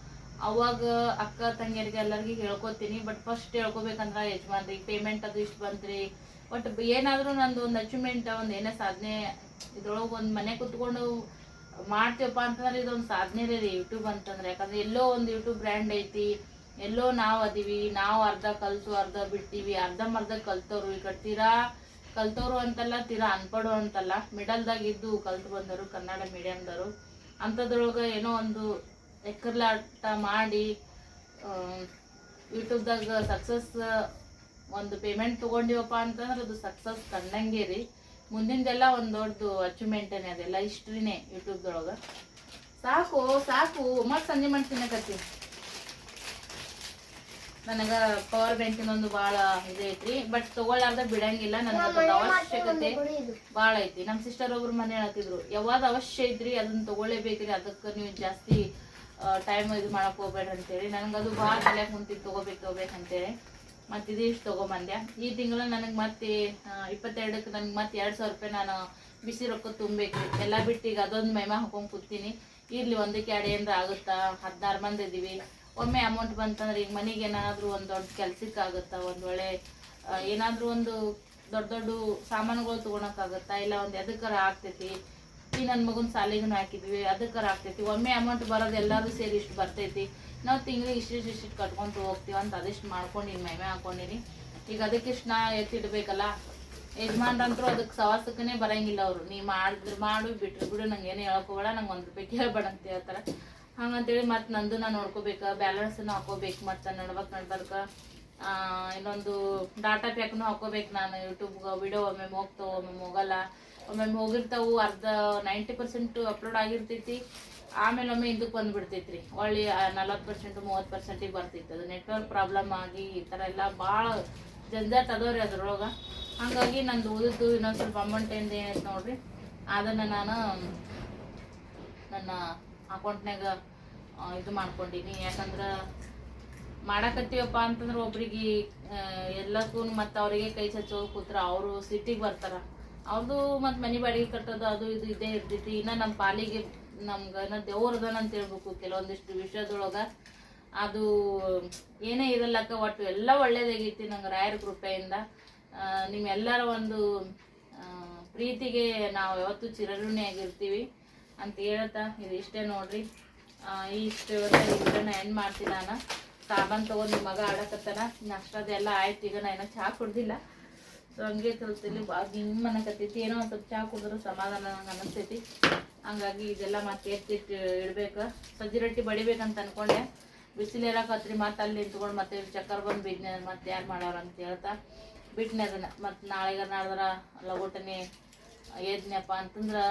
ಅವಾಗ ಅಕ್ಕ, ತಂಗಿಯರಿಗೆ ಎಲ್ಲರಿಗೂ ಹೇಳ್ಕೊತೀನಿ. ಬಟ್ ಫಸ್ಟ್ ಹೇಳ್ಕೊಬೇಕಂದ್ರೆ ಯಜಮಾನ್ರಿ ಪೇಮೆಂಟ್ ಅದು ಇಷ್ಟು ಬಂತ್ರಿ. ಬಟ್ ಏನಾದರೂ ನಂದು ಒಂದು ಅಚೀವ್ಮೆಂಟ್ ಒಂದು ಏನೇ ಸಾಧನೆ, ಇದ್ರೊಳಗೆ ಒಂದು ಮನೆ ಕುತ್ಕೊಂಡು ಮಾಡ್ತೀವಪ್ಪ ಅಂತಂದ್ರೆ ಇದೊಂದು ಸಾಧನೆ ರೀ ಯೂಟ್ಯೂಬ್ ಅಂತಂದ್ರೆ. ಯಾಕಂದ್ರೆ ಎಲ್ಲೋ ಒಂದು ಯೂಟ್ಯೂಬ್ ಬ್ರ್ಯಾಂಡ್ ಐತಿ, ಎಲ್ಲೋ ನಾವು ಅದೀವಿ, ನಾವು ಅರ್ಧ ಕಲ್ತು ಅರ್ಧ ಬಿಡ್ತೀವಿ ಅರ್ಧಂಬರ್ಧ ಕಲ್ತವ್ರು. ಈ ಕಟ್ತೀರಾ ತೀರಾ ಕಲ್ತವ್ರು ಅಂತಲ್ಲ, ತೀರಾ ಅನ್ಪಡು ಅಂತಲ್ಲ, ಮಿಡಲ್ದಾಗ ಇದ್ದು ಕಲ್ತು ಬಂದರು ಕನ್ನಡ ಮೀಡಿಯಮ್ದವರು ಅಂಥದ್ರೊಳಗೆ ಏನೋ ಒಂದು ಎಕ್ಕರ್ಲಾಟ ಮಾಡಿ ಯೂಟ್ಯೂಬ್ದಾಗ ಸಕ್ಸಸ್ ಒಂದು ಪೇಮೆಂಟ್ ತೊಗೊಂಡಿವಪ್ಪ ಅಂತಂದ್ರೆ ಅದು ಸಕ್ಸಸ್ ಕಂಡಂಗೆ ರೀ. ಮುಂದಿಂದೆಲ್ಲ ಒಂದು ದೊಡ್ಡದು ಅಚೀವ್ಮೆಂಟೇನೆ ಅದೆಲ್ಲ ಹಿಸ್ಟ್ರಿನೇ ಯೂಟ್ಯೂಬ್ದೊಳಗೆ. ಸಾಕು ಸಾಕು ಮತ್ತೆ ಸಂಜೆ ಮಾಡಿ ತಿನ್ನಕತ್ತೀನಿ ನನಗ ಪವರ್ ಬ್ಯಾಂಕಿನ ಒಂದು ಭಾಳ ಇದೈತ್ರಿ ಬಟ್ ತಗೊಳ್ಳಾರ್ದ ಬಿಡಂಗಿಲ್ಲ ನನಗೆ ಅವಶ್ಯಕತೆ ಭಾಳ ಐತಿ. ನಮ್ಮ ಸಿಸ್ಟರ್ ಒಬ್ರು ಮನೆ ಹೇಳ್ತಿದ್ರು ಯಾವಾಗ ಅವಶ್ಯ ಇದ್ರಿ ಅದನ್ನ ತಗೊಳ್ಳೇಬೇಕ್ರಿ ಅದಕ್ಕೆ ನೀವು ಜಾಸ್ತಿ ಟೈಮ್ ಇದು ಮಾಡಕ್ ಹೋಗ್ಬೇಡ್ರಿ ಅಂತೇಳಿ. ನನಗದು ಭಾಳ ತಲೆ ಕುಂತಿದ್ದು ತಗೋಬೇಕು ತಗೋಬೇಕು ಅಂತೇಳಿ. ಮತ್ತೆ ಇದಿಷ್ಟು ತಗೊಂಬಂದೆ. ಈ ತಿಂಗಳು ನನಗೆ ಮತ್ತೆ ಇಪ್ಪತ್ತೆರಡಕ್ಕೆ ನನಗೆ ಮತ್ತೆ ಎರಡು ಸಾವಿರ ರೂಪಾಯಿ ನಾನು ಬಿಸಿ ರೊಕ್ಕ ತುಂಬಬೇಕು ಎಲ್ಲ ಬಿಟ್ಟು ಈಗ ಅದೊಂದು ಮೈಮಾ ಹಾಕೊಂಡು ಕೂತೀನಿ. ಇರ್ಲಿ ಒಂದಕ್ಕೆ ಎರಡು ಏನಾರ ಆಗುತ್ತಾ? ಹದಿನಾರು ಮಂದಿ ಇದೀವಿ. ಒಮ್ಮೆ ಅಮೌಂಟ್ ಬಂತಂದ್ರೆ ಈಗ ಮನೆಗೆ ಏನಾದರೂ ಒಂದು ದೊಡ್ಡ ಕೆಲ್ಸಕ್ಕೆ ಆಗುತ್ತಾ ಒಂದು ಒಳ್ಳೆ ಏನಾದರೂ ಒಂದು ದೊಡ್ಡ ದೊಡ್ಡ ಸಾಮಾನುಗಳು ತೊಗೊಳಕ್ಕಾಗತ್ತಾ? ಇಲ್ಲ ಒಂದು ಎದಕ್ಕಾರ ಆಗ್ತೈತಿ? ಈ ನನ್ನ ಮಗನ ಸಾಲಿಗೂ ಹಾಕಿದ್ವಿ ಅದಕ್ಕಾರ ಆಗ್ತೈತಿ? ಒಮ್ಮೆ ಅಮೌಂಟ್ ಬರೋದು ಎಲ್ಲರೂ ಸೇರಿ ಇಷ್ಟು ಬರ್ತೈತಿ. ನಾವು ತಿಂಗಳಿಗೆ ಇಷ್ಟಿಷ್ಟು ಇಷ್ಟಿಷ್ಟು ಕಟ್ಕೊಂತ ಹೋಗ್ತೀವಿ ಅಂತ ಅದಿಷ್ಟು ಮಾಡ್ಕೊಂಡಿನಿ ಮೈಮೆ ಹಾಕೊಂಡಿನಿ. ಈಗ ಅದಕ್ಕಿಷ್ಟು ನಾ ಎತ್ತಿಡ್ಬೇಕಲ್ಲ? ಯಜಮಾನ್ರಂತರೂ ಅದಕ್ಕೆ ಸವಾಸಕ್ಕನೇ ಬರಂಗಿಲ್ಲ ಅವರು. ನೀ ಮಾಡಿದ್ರೆ ಮಾಡು, ಬಿಟ್ರು ಬಿಡು, ನಂಗೆ ಏನು ಹೇಳಕ್ ಹೋಗಲ್ಲ ನಂಗೆ ಒಂದು ರೂಪಾಯಿ ಕೇಳಬೇಡ ಅಂತ ಹೇಳ್ತಾರೆ. ಹಂಗಂತೇಳಿ ಮತ್ತೆ ನಂದು ನಾ ನೋಡ್ಕೋಬೇಕು ಬ್ಯಾಲೆನ್ಸನ್ನು ಹಾಕೋಬೇಕು ಮತ್ತು ನಡ್ಬಕ್ ನಡ್ಬರ್ಕ. ಆ, ಇನ್ನೊಂದು ಡಾಟಾ ಪ್ಯಾಕ್ನು ಹಾಕೋಬೇಕು ನಾನು ಯೂಟ್ಯೂಬ್ಗೆ ವಿಡಿಯೋ ಒಮ್ಮೆ ಹೋಗ್ತಾವೆ ಒಮ್ಮೆ ಹೋಗಲ್ಲ. ಒಮ್ಮೆ ಹೋಗಿರ್ತಾವು ಅರ್ಧ ನೈಂಟಿ ಪರ್ಸೆಂಟ್ ಅಪ್ಲೋಡ್ ಆಗಿರ್ತೈತಿ. ಆಮೇಲೆ ಒಮ್ಮೆ ಹಿಂದಕ್ಕೆ ಬಂದ್ಬಿಡ್ತೈತ್ರಿ. ಒಳ್ಳೆ ನಲ್ವತ್ತು ಪರ್ಸೆಂಟ್ ಮೂವತ್ತು ಪರ್ಸೆಂಟಿಗೆ ಬರ್ತಿತ್ತು. ಅದು ನೆಟ್ವರ್ಕ್ ಪ್ರಾಬ್ಲಮ್ ಆಗಿ ಈ ಥರ ಎಲ್ಲ ಭಾಳ ಜಂಜಾಟ್ ಅದಾವ್ರಿ ಅದ್ರೊಳಗೆ. ಹಂಗಾಗಿ ನಂದು ಓದಿದ್ದು ಇನ್ನೊಂದು ಸ್ವಲ್ಪ ಅಮೌಂಟ್ ಏನು ಏನೈತೆ ನೋಡ್ರಿ. ಅದನ್ನು ನಾನು ನನ್ನ ಅಕೌಂಟ್ನಾಗ ಇದು ಮಾಡ್ಕೊಂಡೀನಿ. ಯಾಕಂದ್ರೆ ಮಾಡಕತ್ತೀವಪ್ಪ ಅಂತಂದ್ರೆ ಒಬ್ರಿಗೆ ಎಲ್ಲಕ್ಕೂ ಮತ್ತು ಅವರಿಗೆ ಕೈ ಚಚ್ಚೋ ಕೂತ್ರ ಅವರು ಸಿಟಿಗೆ ಬರ್ತಾರ. ಅವ್ರದ್ದು ಮತ್ತು ಮನೆ ಬಾಡಿಗೆ ಕಟ್ಟೋದು ಅದು ಇದು ಇದೇ ಇರ್ತೈತಿ. ಇನ್ನು ನಮ್ಮ ಪಾಲಿಗೆ, ನಮ್ಗೆ ಏನೋ ದೇವ್ರದನ ಅಂತ ಹೇಳ್ಬೇಕು ಕೆಲವೊಂದಿಷ್ಟು ವಿಷಯದೊಳಗೆ. ಅದು ಏನೇ ಇರಲ್ಲಕ್ಕ ಒಟ್ಟು ಎಲ್ಲ ಒಳ್ಳೇದಾಗೈತಿ ನಂಗೆ ರಾಯರ ಕೃಪೆಯಿಂದ. ನಿಮ್ಮೆಲ್ಲರ ಒಂದು ಪ್ರೀತಿಗೆ ನಾವು ಯಾವತ್ತೂ ಚಿರಋಣಿಯಾಗಿರ್ತೀವಿ. ಅಂತ ಹೇಳ್ತಾ ಇದು ಇಷ್ಟೇ ನೋಡ್ರಿ. ಇಷ್ಟು ಇದನ್ನ ಎಂಡ್ ಮಾಡ್ತೀನಿ ನಾನು. ಸಾಬಾನು ತೊಗೊಂಡು ನಿಮ್ಮ ಮಗ ಆಡಕತ್ತಾನ. ಅಷ್ಟದೆಲ್ಲ ಆಯ್ತು. ಈಗ ನಾ ಏನೋ ಚಾ ಕುಡ್ದಿಲ್ಲ. ಸೊ ಹಂಗೆ ಭಾಳ ನಿಮ್ಮ ಅನ್ನಕತ್ತೈತಿ ಏನೋ ಒಂದು ಸ್ವಲ್ಪ ಚಹಾ ಕುಡಿದ್ರು ಸಮಾಧಾನ ನಂಗೆ ಅನಿಸ್ತೈತಿ. ಹಂಗಾಗಿ ಇದೆಲ್ಲ ಮತ್ತೆ ಎತ್ತಿಟ್ಟು ಇಡ್ಬೇಕು. ಸಜ್ಜಿ ರೊಟ್ಟಿ ಬಡಿಬೇಕಂತ ಅನ್ಕೊಂಡೆ. ಬಿಸಿಲಿರಕತ್ರಿ ಮತ್ತೆ ಅಲ್ಲಿ ನಿಂತ್ಕೊಂಡು ಮತ್ತೆ ಚಕ್ಕರ್ ಬಂದು ಬಿದ್ನೆ ಮತ್ತೆ ಯಾರು ಮಾಡೋರು ಅಂತ ಹೇಳ್ತಾ ಬಿಟ್ನೆ ಅದನ್ನ. ಮತ್ತೆ ನಾಳೆಗ ನಾಡ್ದ್ರ ಲಗೋಟನೆ ಎದ್ನಪ್ಪ ಅಂತಂದ್ರೆ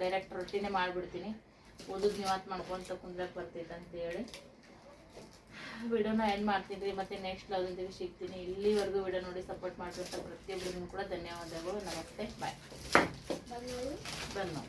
ಡೈರೆಕ್ಟ್ ರೊಟ್ಟಿನೇ ಮಾಡಿಬಿಡ್ತೀನಿ. ಓದುದು ನಿವಾತ್ ಮಾಡ್ಕೊಂತ ಕುಂದ್ರಕ್ಕೆ ಬರ್ತೈತೆ ಅಂತೇಳಿ ವಿಡಿಯೋನ ಎಂಡ್ ಮಾಡ್ತೀನಿ ರೀ ಮತ್ತೆ ನೆಕ್ಸ್ಟ್ ಲವ್ದೊಂದಿಗೆ ಸಿಗ್ತೀನಿ. ಇಲ್ಲಿವರೆಗೂ ವಿಡಿಯೋ ನೋಡಿ ಸಪೋರ್ಟ್ ಮಾಡಿದಂಥ ಪ್ರತಿಯೊಬ್ಬರಿಗೂ ಕೂಡ ಧನ್ಯವಾದಗಳು. ನಮಸ್ತೆ ಬಾಯ್ ಬನ್ನಿ.